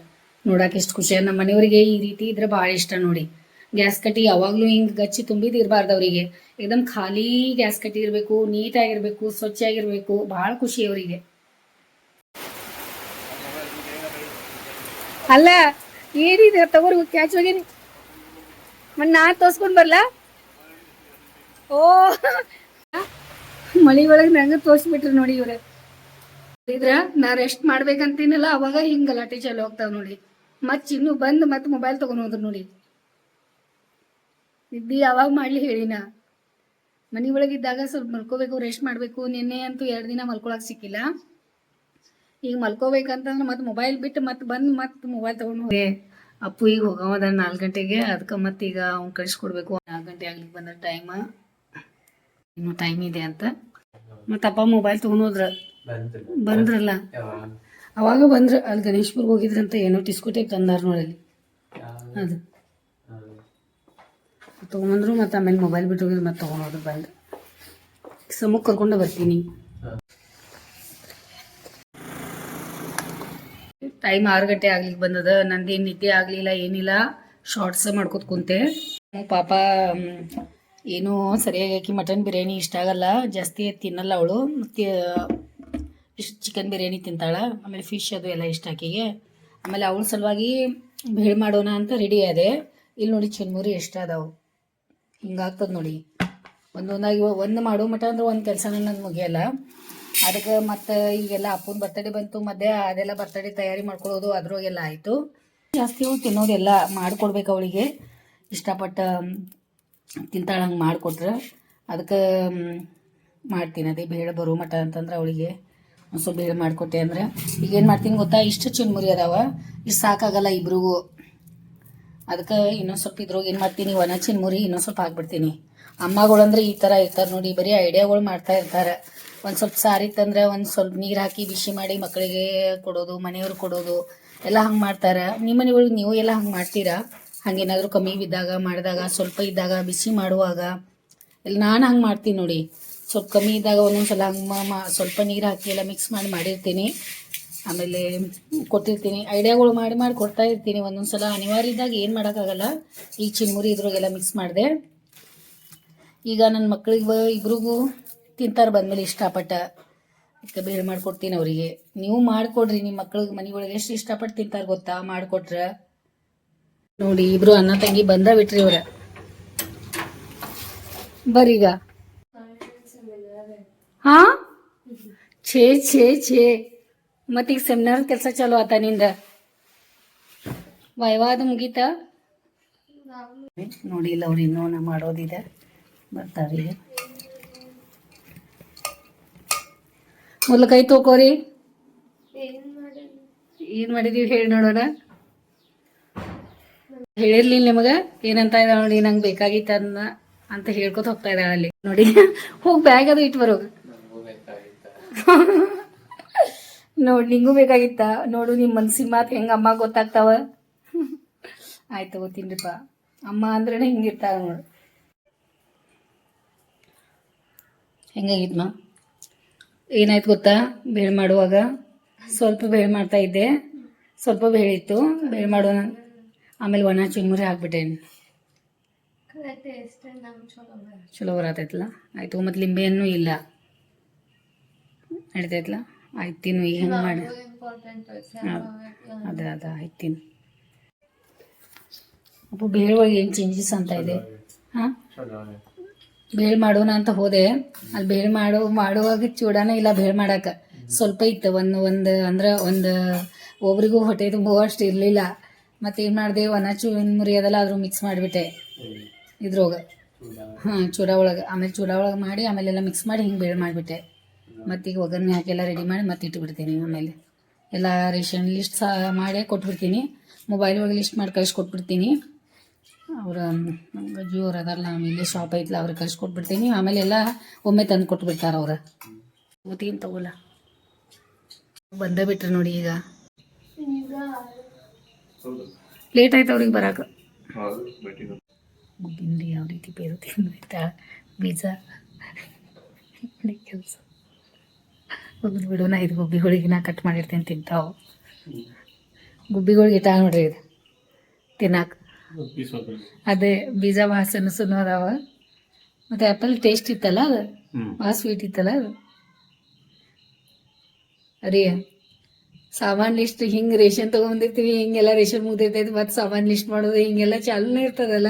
ನೋಡಕ್ಕೆ ಎಷ್ಟು ಖುಷಿ. ನಮ್ಮ ಮನೆಯವರಿಗೆ ಈ ರೀತಿ ಇದ್ರೆ ಭಾಳ ಇಷ್ಟ ನೋಡಿ. ಗ್ಯಾಸ್ ಕಟ್ಟಿ ಯಾವಾಗಲೂ ಹಿಂಗೆ ಗಚ್ಚಿ ತುಂಬಿದ್ ಇರಬಾರ್ದು ಅವರಿಗೆ. ಏಕದಮ್ ಖಾಲಿ ಗ್ಯಾಸ್ ಕಟ್ಟಿ ಇರಬೇಕು, ನೀಟಾಗಿರ್ಬೇಕು, ಸ್ವಚ್ಛಾಗಿರ್ಬೇಕು. ಭಾಳ ಖುಷಿ ಅವರಿಗೆ. ಅಲ್ಲ, ಏನಿದೆ ತಗೋರಿ, ಕ್ಯಾಚ್ ಹೋಗಿನಿ ಮನ್ ನಾ ತೋರ್ಸ್ಕೊಂಡ್ ಬರ್ಲ? ಓ, ಮಳಿ ಒಳಗೆ ನಂಗೆ ತೋರ್ಸ್ಬಿಟ್ರು ನೋಡಿ ಇವ್ರೆ. ಇದ್ರ ನಾ ರೆಸ್ಟ್ ಮಾಡ್ಬೇಕಂತೀನಲ್ಲ, ಅವಾಗ ಹಿಂಗ್ ಗಲಾಟೆ ಚಾಲು ಹೋಗ್ತಾವ ನೋಡಿ. ಮತ್ ಇನ್ನು ಬಂದ್ ಮತ್ ಮೊಬೈಲ್ ತಗೊಂಡ್ ಹೋದ್ರು ನೋಡಿ. ಇದ್ದಿ ಯಾವಾಗ ಮಾಡ್ಲಿ ಹೇಳಿನ ಮನಿ ಒಳಗಿದ್ದಾಗ ಸ್ವಲ್ಪ ಮಲ್ಕೋಬೇಕು ರೆಸ್ಟ್ ಮಾಡ್ಬೇಕು. ನಿನ್ನೆ ಅಂತೂ ಎರಡು ದಿನ ಮಲ್ಕೊಳಕ್ ಸಿಕ್ಕಿಲ್ಲ. ಈಗ ಮಲ್ಕೋಬೇಕಂತಂದ್ರೆ ಮತ್ತೆ ಮೊಬೈಲ್ ಬಿಟ್ಟು ಮತ್ತೆ ಬಂದ್ ಮತ್ತೆ ಮೊಬೈಲ್ ತಗೊಂಡು ಹೋಗಿ. ಅಪ್ಪು ಈಗ ಹೋಗವದ ನಾಲ್ಕು ಗಂಟೆಗೆ. ಅದಕ್ಕೆ ಮತ್ತೆ ಈಗ ಅವ್ನು ಕಳಿಸ್ಕೊಡ್ಬೇಕು. ನಾಲ್ಕು ಗಂಟೆ ಆಗ್ಲಿಕ್ಕೆ ಬಂದ ಟೈಮ್ ಇನ್ನು ಟೈಮ್ ಇದೆ ಅಂತ. ಮತ್ತೆ ಅಪ್ಪ ಮೊಬೈಲ್ ತಗೊಂಡೋದ್ರ ಬಂತಿಲ್ಲ ಬಂದ್ರಲ್ಲ. ಅವಾಗ ಬಂದ್ರ. ಅಲ್ಲಿ ಗಣೇಶ್ಪುರ್ಗೆ ಹೋಗಿದ್ರಂತ ಏನೋ ಟಿಸ್ಕೋಟೆಗೆ ತಂದಾರ ಯಾವಾಗ? ಅದು. ತೊಗೊಂಬಂದ್ರು ಮತ್ತೆ ಆಮೇಲೆ ಮೊಬೈಲ್ ಬಿಟ್ಟು ಹೋಗಿದ್ರು ಮತ್ತೆ ತೊಗೊಂಡೋದ್ರು ಬಂದು. ಸಮಕ್ಕೆ ಕರ್ಕೊಂಡು ಬರ್ತೀನಿ. ಟೈಮ್ ಆರು ಗಂಟೆ ಆಗ್ಲಿಕ್ಕೆ ಬಂದದ. ನಂದೇನು ನಿದ್ದೆ ಆಗಲಿಲ್ಲ ಏನಿಲ್ಲ. ಶಾರ್ಟ್ಸ್ ಮಾಡ್ಕೊತ ಕುಂತೆ. ಪಾಪ ಏನೂ ಸರಿಯಾಗಿ ಆಕಿ ಮಟನ್ ಬಿರಿಯಾನಿ ಇಷ್ಟ ಆಗಲ್ಲ. ಜಾಸ್ತಿ ತಿನ್ನಲ್ಲ ಅವಳು. ಮತ್ತು ಚಿಕನ್ ಬಿರಿಯಾನಿ ತಿಂತಾಳೆ. ಆಮೇಲೆ ಫಿಶ್ ಅದು ಎಲ್ಲ ಇಷ್ಟ ಆಕಿಗೆ. ಆಮೇಲೆ ಅವಳ ಸಲುವಾಗಿ ಭೇಳ್ ಮಾಡೋಣ ಅಂತ ರೆಡಿ ಅದೆ ಇಲ್ಲಿ ನೋಡಿ ಚುರ್ಮುರಿ ಎಷ್ಟು ಅದಾವು. ಹಿಂಗಾಗ್ತದೆ ನೋಡಿ. ಒಂದೊಂದಾಗಿ ಒಂದು ಮಾಡೋ ಮಟ ಅಂದ್ರೆ ಒಂದು ಕೆಲಸ ನನ್ನ ಮುಗಿಯಲ್ಲ. ಅದಕ್ಕೆ ಮತ್ತು ಈಗೆಲ್ಲ ಅಪ್ಪನ ಬರ್ತಡೇ ಬಂತು ಮತ್ತೆ ಅದೆಲ್ಲ ಬರ್ತಡೇ ತಯಾರಿ ಮಾಡ್ಕೊಳ್ಳೋದು ಅದ್ರೊಳಗೆಲ್ಲ ಆಯಿತು. ಜಾಸ್ತಿ ತಿನ್ನೋದೆಲ್ಲ ಮಾಡಿಕೊಡ್ಬೇಕು ಅವಳಿಗೆ. ಇಷ್ಟಪಟ್ಟು ತಿಂತಾಳೆ ಹಂಗೆ ಮಾಡಿಕೊಟ್ರೆ. ಅದಕ್ಕೆ ಮಾಡ್ತೀನಿ ಅದೇ ಬೇಡ ಬರೋ ಮಟ ಅಂತಂದ್ರೆ ಅವಳಿಗೆ. ಒಂದು ಸ್ವಲ್ಪ ಬೇಡ ಮಾಡ್ಕೊಟ್ಟೆ ಅಂದ್ರೆ. ಈಗ ಏನು ಮಾಡ್ತೀನಿ ಗೊತ್ತಾ? ಇಷ್ಟು ಚುನ್ಮುರಿ ಅದಾವ. ಇಷ್ಟು ಸಾಕಾಗಲ್ಲ ಇಬ್ರಿಗೂ. ಅದಕ್ಕೆ ಇನ್ನೊಂದು ಸ್ವಲ್ಪ ಇದ್ರೊಳಗೆ ಏನು ಮಾಡ್ತೀನಿ? ಒಣ ಚಿನ್ಮುರಿ ಇನ್ನೊಂದು ಸ್ವಲ್ಪ ಹಾಕ್ಬಿಡ್ತೀನಿ. ಅಮ್ಮಗಳು ಅಂದ್ರೆ ಈ ಥರ ಇರ್ತಾರೆ ನೋಡಿ, ಬರೀ ಐಡಿಯಾಗಳು ಮಾಡ್ತಾ ಇರ್ತಾರೆ. ಒಂದು ಸ್ವಲ್ಪ ಸಾರಿ ತಂದ್ರೆ ಒಂದು ಸ್ವಲ್ಪ ನೀರು ಹಾಕಿ ಬಿಸಿ ಮಾಡಿ ಮಕ್ಕಳಿಗೆ ಕೊಡೋದು ಮನೆಯವ್ರಿಗೆ ಕೊಡೋದು, ಎಲ್ಲ ಹಂಗೆ ಮಾಡ್ತಾರೆ. ನಿಮ್ಮ ಮನೆಯೊಳಗೆ ನೀವು ಎಲ್ಲ ಹಂಗೆ ಮಾಡ್ತೀರಾ? ಹಾಗೇನಾದರೂ ಕಮ್ಮಿ ಬಿದ್ದಾಗ ಮಾಡಿದಾಗ, ಸ್ವಲ್ಪ ಇದ್ದಾಗ, ಬಿಸಿ ಮಾಡುವಾಗ. ಎಲ್ಲ ನಾನು ಹಂಗೆ ಮಾಡ್ತೀನಿ ನೋಡಿ. ಸ್ವಲ್ಪ ಕಮ್ಮಿ ಇದ್ದಾಗ ಒಂದೊಂದು ಸಲ ಮಾ ಸ್ವಲ್ಪ ನೀರು ಹಾಕಿ ಎಲ್ಲ ಮಿಕ್ಸ್ ಮಾಡಿ ಮಾಡಿರ್ತೀನಿ. ಆಮೇಲೆ ಕೊಟ್ಟಿರ್ತೀನಿ. ಐಡಿಯಾಗಳು ಮಾಡಿ ಮಾಡಿ ಕೊಡ್ತಾ ಇರ್ತೀನಿ. ಒಂದೊಂದು ಸಲ ಅನಿವಾರ್ಯ ಇದ್ದಾಗ ಏನು ಮಾಡೋಕ್ಕಾಗಲ್ಲ. ಈ ಚಿನ್ಮುರಿ ಇದ್ರಾಗೆಲ್ಲ ಮಿಕ್ಸ್ ಮಾಡಿದೆ. ಈಗ ನನ್ನ ಮಕ್ಕಳಿಗೆ ಇಬ್ರಿಗೂ ತಿಂತಾರೆ ಬಂದಮೇಲೆ ಇಷ್ಟಪಟ್ಟ. ಅದಕ್ಕೆ ಬೇರೆ ಮಾಡಿಕೊಡ್ತೀನಿ ಅವರಿಗೆ. ನೀವು ಮಾಡಿಕೊಡ್ರಿ. ನಿಮ್ಮ ಮಕ್ಳಿಗೆ ಮನೆಗಳಿಗೆ ಎಷ್ಟು ಇಷ್ಟಪಟ್ಟು ತಿಂತಾರೆ ಗೊತ್ತಾ? ಮಾಡಿಕೊಟ್ರೆ. ನೋಡಿ, ಇಬ್ರು ಅಣ್ಣ, ತಂಗಿ ಬಂದ ಬಿಟ್ರಿ ಇವ್ರ. ಬರೀಗ. ಹಾ? ಛೇ ಛೇ ಛೇ. ಮತ್ತೀಗ ಸೆಮಿನಾರ್ ಕೆಲಸ ಚಲೋ ಆತ ನಿಂದ. ವೈವಾದ ಮುಗೀತ? ನೋಡಿ, ಇಲ್ಲ ಅವ್ರು ಇನ್ನೂ ನಾ ಮಾಡೋದಿದೆ. ಬರ್ತಾರೆ ಮೊದಲು ಕೈ ತೋಕೋರಿ. ಏನ್ ಮಾಡಿದೀವಿ ಹೇಳಿ ನೋಡೋಣ. ಹೇಳಿರ್ಲಿಲ್ಲ ನಿಮಗ? ಏನಂತ ಇದ್ದಾಳೆ ನೋಡಿ, ನಂಗೆ ಬೇಕಾಗಿತ್ತ ಅಂತ ಹೇಳ್ಕೊತ ಹೋಗ್ತಾ ಇದ್ದಾಳೆ ಅಲ್ಲಿ. ನೋಡಿ, ಹೋಗಿ ಬ್ಯಾಗ್ ಅದು ಇಟ್ಟು ಬರೋಗ. ನೋಡಿ ನಿಂಗೂ ಬೇಕಾಗಿತ್ತ. ನೋಡು ನಿಮ್ಮ ಮನ್ಸಿನ ಮಾತು ಹೆಂಗೆ ಅಮ್ಮ ಗೊತ್ತಾಗ್ತಾವ. ಆಯ್ತು ಗೊತ್ತೀನಿಪ್ಪ ಅಮ್ಮ ಅಂದ್ರೆ ಹಿಂಗಿರ್ತಾವ ನೋಡು. ಹೆಂಗಾಗಿತ್ಮ ಏನಾಯ್ತು ಗೊತ್ತಾ? ಬೇಳೆ ಮಾಡುವಾಗ ಸ್ವಲ್ಪ ಬೇಳೆ ಮಾಡ್ತಾ ಇದ್ದೆ. ಸ್ವಲ್ಪ ಬೇಳೆ ಇತ್ತು. ಬೇಳೆ ಮಾಡೋಣ. ಆಮೇಲೆ ಒಣ ಚುರುಮುರಿ ಹಾಕ್ಬಿಟ್ಟೇನು. ಚಲೋ ಬರತೈತಲ್ಲ? ಆಯ್ತು ಮತ್ತು ಲಿಂಬೆಹಣ್ಣು ಇಲ್ಲ. ನಡಿತೈತಲ್ಲ ಆಯ್ತು ತಿನ್ನು ಈಗ ಹೆಂಗೆ ಮಾಡಿ. ಅದ ಅದ ಆಯ್ತು ತಿನ್ನು. ಅಪ್ಪ ಬೇಳೆ ಒಳಗೆ ಏನು ಚೇಂಜಸ್ ಅಂತ ಇದೆ? ಹಾಂ? ಬೇಳೆ ಮಾಡೋಣ ಅಂತ ಹೋದೆ. ಅಲ್ಲಿ ಬೇಳೆ ಮಾಡೋ ಮಾಡುವಾಗ ಚೂಡಾನ ಇಲ್ಲ ಬೇಳೆ ಮಾಡಕ್ಕೆ. ಸ್ವಲ್ಪ ಇತ್ತು ಒಂದು ಒಂದು ಅಂದ್ರೆ ಒಂದು ಒಬ್ರಿಗೂ ಹೊಟ್ಟೆ ತುಂಬುವಷ್ಟು ಇರಲಿಲ್ಲ. ಮತ್ತೆ ಏನು ಮಾಡಿದೆ ಒಣ ಚೂರುಮುರಿ ಅದಲ್ಲ ಅದ್ರ ಮಿಕ್ಸ್ ಮಾಡಿಬಿಟ್ಟೆ. ಇದ್ರೊಳಗೆ. ಹಾಂ ಚೂಡ ಒಳಗೆ. ಆಮೇಲೆ ಚೂಡ ಒಳಗೆ ಮಾಡಿ ಆಮೇಲೆಲ್ಲ ಮಿಕ್ಸ್ ಮಾಡಿ ಹಿಂಗೆ ಬೇಳೆ ಮಾಡಿಬಿಟ್ಟೆ. ಮತ್ತೀಗ ಒಗ್ಗರಣೆ ಹಾಕಿ ಎಲ್ಲ ರೆಡಿ ಮಾಡಿ ಮತ್ತೆ ಇಟ್ಬಿಡ್ತೀನಿ ಆಮೇಲೆ. ಎಲ್ಲ ರೇಷನ್ ಲಿಸ್ಟ್ ಸಹ ಮಾಡೇ ಕೊಟ್ಬಿಡ್ತೀನಿ. ಮೊಬೈಲ್ ಒಳಗೆ ಲಿಸ್ಟ್ ಮಾಡಿ ಕಳಿಸ್ಕೊಟ್ಬಿಡ್ತೀನಿ ಅವರ ಅವ್ರು ಅದಾರಲ್ಲ ಆಮೇಲೆ ಶಾಪ್ ಐತಲ್ಲ ಅವ್ರಿಗೆ ಕಳಿಸ್ಕೊಟ್ಬಿಡ್ತೀನಿ ಆಮೇಲೆ ಎಲ್ಲ ಒಮ್ಮೆ ತಂದು ಕೊಟ್ಬಿಡ್ತಾರೆ ಅವ್ರು. ಗೊತ್ತೀನ್ ತಗೋಲ್ಲ. ಬಂದೇ ಬಿಟ್ರೆ ನೋಡಿ ಈಗ. ಹೌದು. ಲೇಟ್ ಆಯ್ತು ಅವ್ರಿಗೆ ಬರಾಕ. ಯಾವ ರೀತಿ ಬೇರು ತಿಂದ ಬೀಜ. ಕೆಲಸ. ಹೋಗ್ಲಿ ಬಿಡು ನಾ ಇದು ಗುಬ್ಬಿಗಳಿಗೆ ನಾ ಕಟ್ ಮಾಡಿರ್ತೇನೆ ತಿಂತಾವು. ಗುಬ್ಬಿಗಳಿಗೆ ಇಟ್ಟ ನೋಡ್ರಿ ಇದು. ತಿನ್ನಾಕ. ಅದೇ ಬೀಜ ಭಾಳ ಸಣ್ಣ ಸಣ್ಣ ಅದಾವ. ಮತ್ತು ಆ್ಯಪಲ್ ಟೇಸ್ಟ್ ಇತ್ತಲ್ಲ ಅದು? ಭಾಳ ಸ್ವೀಟ್ ಇತ್ತಲ್ಲ ಅದು? ಅರಿ ಸಾಮಾನ್ ಲಿಸ್ಟ್ ಹಿಂಗೆ ರೇಷನ್ ತೊಗೊಂಡಿರ್ತೀವಿ ಹಿಂಗೆಲ್ಲ ರೇಷನ್ ಮುಗ್ದಿರ್ತೈತಿ ಮತ್ತು ಸಾಮಾನ್ ಲಿಸ್ಟ್ ಮಾಡೋದು ಹಿಂಗೆಲ್ಲ ಚಾಲನೆ ಇರ್ತದಲ್ಲ?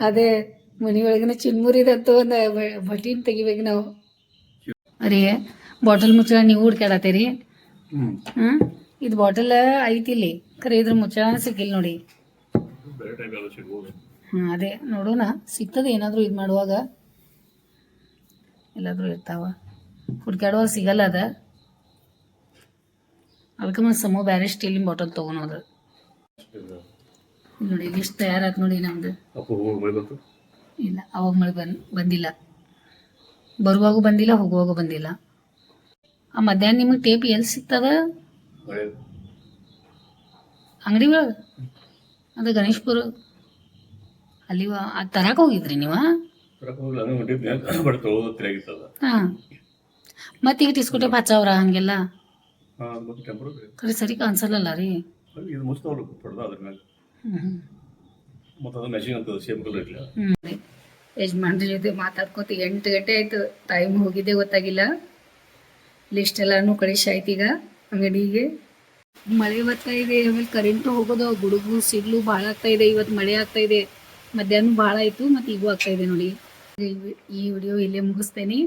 ಅದೇ ಮನೆ ಒಳಗಿನ ಚಿನ್ಮುರಿದಂತೂ ಒಂದು ಬಟೀನ್ ತೆಗಿಬೇಕು ನಾವು. ಅರಿ ಬಾಟಲ್ ಮುಚ್ಚಳ ನೀವು ಹುಡ್ಕಾಡತ್ತೀರಿ ಹ್ಮ್. ಹಾಂ ಇದು ಬಾಟಲ್ ಐತಿ ಇಲ್ಲಿ. ಖರೆ ಇದ್ರ ಮುಚ್ಚಳ ಸಿಕ್ಕಿಲ್ಲ ನೋಡಿ. ಬೇರೆ ಟೈಮ್ ಎಲ್ಲ ಸಿಗ್ಬೋದು ಹಾಂ ಅದೇ ನೋಡೋಣ ಸಿಗ್ತದೆ ಏನಾದರೂ ಇದು ಮಾಡುವಾಗ. ಎಲ್ಲಾದ್ರೂ ಇರ್ತಾವ. ಹುಡ್ಕಾಡುವಾಗ ಸಿಗಲ್ಲ ಅದ. ಅದಕ್ಕೆ ಮತ್ತೆ ಸಮ ಬ್ಯಾರೆ ಸ್ಟೀಲಿನ ಬಾಟಲ್ ತೊಗೊಳೋದು ನೋಡಿ ಲಿಸ್ಟ್ ತಯಾರಾತ್ ನೋಡಿ ನಮ್ದು. ಇಲ್ಲ ಅವಾಗ ಮಳೆ ಬಂದ್ ಬಂದಿಲ್ಲ. ಬರುವಾಗೂ ಬಂದಿಲ್ಲ ಹೋಗುವಾಗ ಬಂದಿಲ್ಲ. ಆ ಮಧ್ಯಾಹ್ನ ನಿಮಗೆ ಟೇಪ್ ಎಲ್ಲಿ ಸಿಗ್ತದ? ಅಂಗಡಿ ಒಳಗೆ? ಅದು ಗಣೇಶ್ಪುರ. ಅಲ್ಲಿ ಅದು ತರಕ ಹೋಗಿದ್ರಿ ನೀವು? ಈಗ ಹಾಂ. ಮತ್ತೀಗ ಟಿಸ್ಕುಟೆ ಹಚ್ಚವ್ರ ಹಂಗೆಲ್ಲ? ಮತ್ತು ಸರಿ ಕಾಣಿಸಲ್ಲ ರೀ? ಹ್ಞೂ ಯಜಮಾನ್ರ ಜೊತೆ ಮಾತಾಡ್ಕೋತ ಎಂಟು ಗಂಟೆ ಆಯ್ತು. ಟೈಮ್ ಹೋಗಿದ್ದೆ ಗೊತ್ತಾಗಿಲ್ಲ. ಲಿಸ್ಟ್ ಎಲ್ಲಾನು ಕಳಿಸ್ ಆಯ್ತು ಈಗ ಅಂಗಡಿಗೆ. ಮಳೆ ಬರ್ತಾ ಇದೆ, ಆಮೇಲೆ ಕರೆಂಟು ಹೋಗೋದು, ಗುಡುಗು ಸಿಗ್ಲು ಭಾಳ ಆಗ್ತಾ ಇದೆ. ಇವತ್ತು ಮಳೆ ಆಗ್ತಾ ಇದೆ. ಮಧ್ಯಾಹ್ನ ಭಾಳ ಆಯಿತು, ಮತ್ತು ಈಗೂ ಆಗ್ತಾ ಇದೆ ನೋಡಿ. ಈ- ವಿಡಿಯೋ ಇಲ್ಲೇ ಮುಗಿಸ್ತೇನೆ.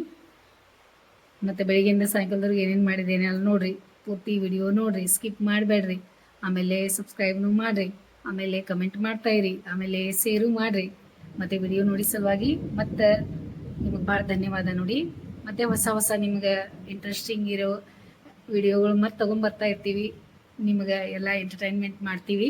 ಮತ್ತು ಬೆಳಿಗ್ಗೆಯಿಂದ ಸಾಯಂಕಾಲದವ್ರಿಗೆ ಏನೇನು ಮಾಡಿದ್ದೇನೆ ಅಲ್ಲಿ ನೋಡ್ರಿ. ಪೂರ್ತಿ ವಿಡಿಯೋ ನೋಡ್ರಿ ಸ್ಕಿಪ್ ಮಾಡಬೇಡ್ರಿ. ಆಮೇಲೆ ಸಬ್ಸ್ಕ್ರೈಬ್ನು ಮಾಡಿರಿ. ಆಮೇಲೆ ಕಮೆಂಟ್ ಮಾಡ್ತಾ ಇರಿ. ಆಮೇಲೆ ಶೇರು ಮಾಡಿರಿ. ಮತ್ತು ವಿಡಿಯೋ ನೋಡಿ ಸಲುವಾಗಿ. ಮತ್ತು ನಿಮಗೆ ಭಾಳ ಧನ್ಯವಾದ ನೋಡಿ. ಮತ್ತು ಹೊಸ ಹೊಸ ನಿಮ್ಗೆ ಇಂಟ್ರೆಸ್ಟಿಂಗ್ ಇರೋ ವಿಡಿಯೋಗಳು ಮತ್ತೆ ತೊಗೊಂಬರ್ತಾ ಇರ್ತೀವಿ. ನಿಮ್ಗೆ ಎಲ್ಲ ಎಂಟರ್ಟೈನ್ಮೆಂಟ್ ಮಾಡ್ತೀವಿ.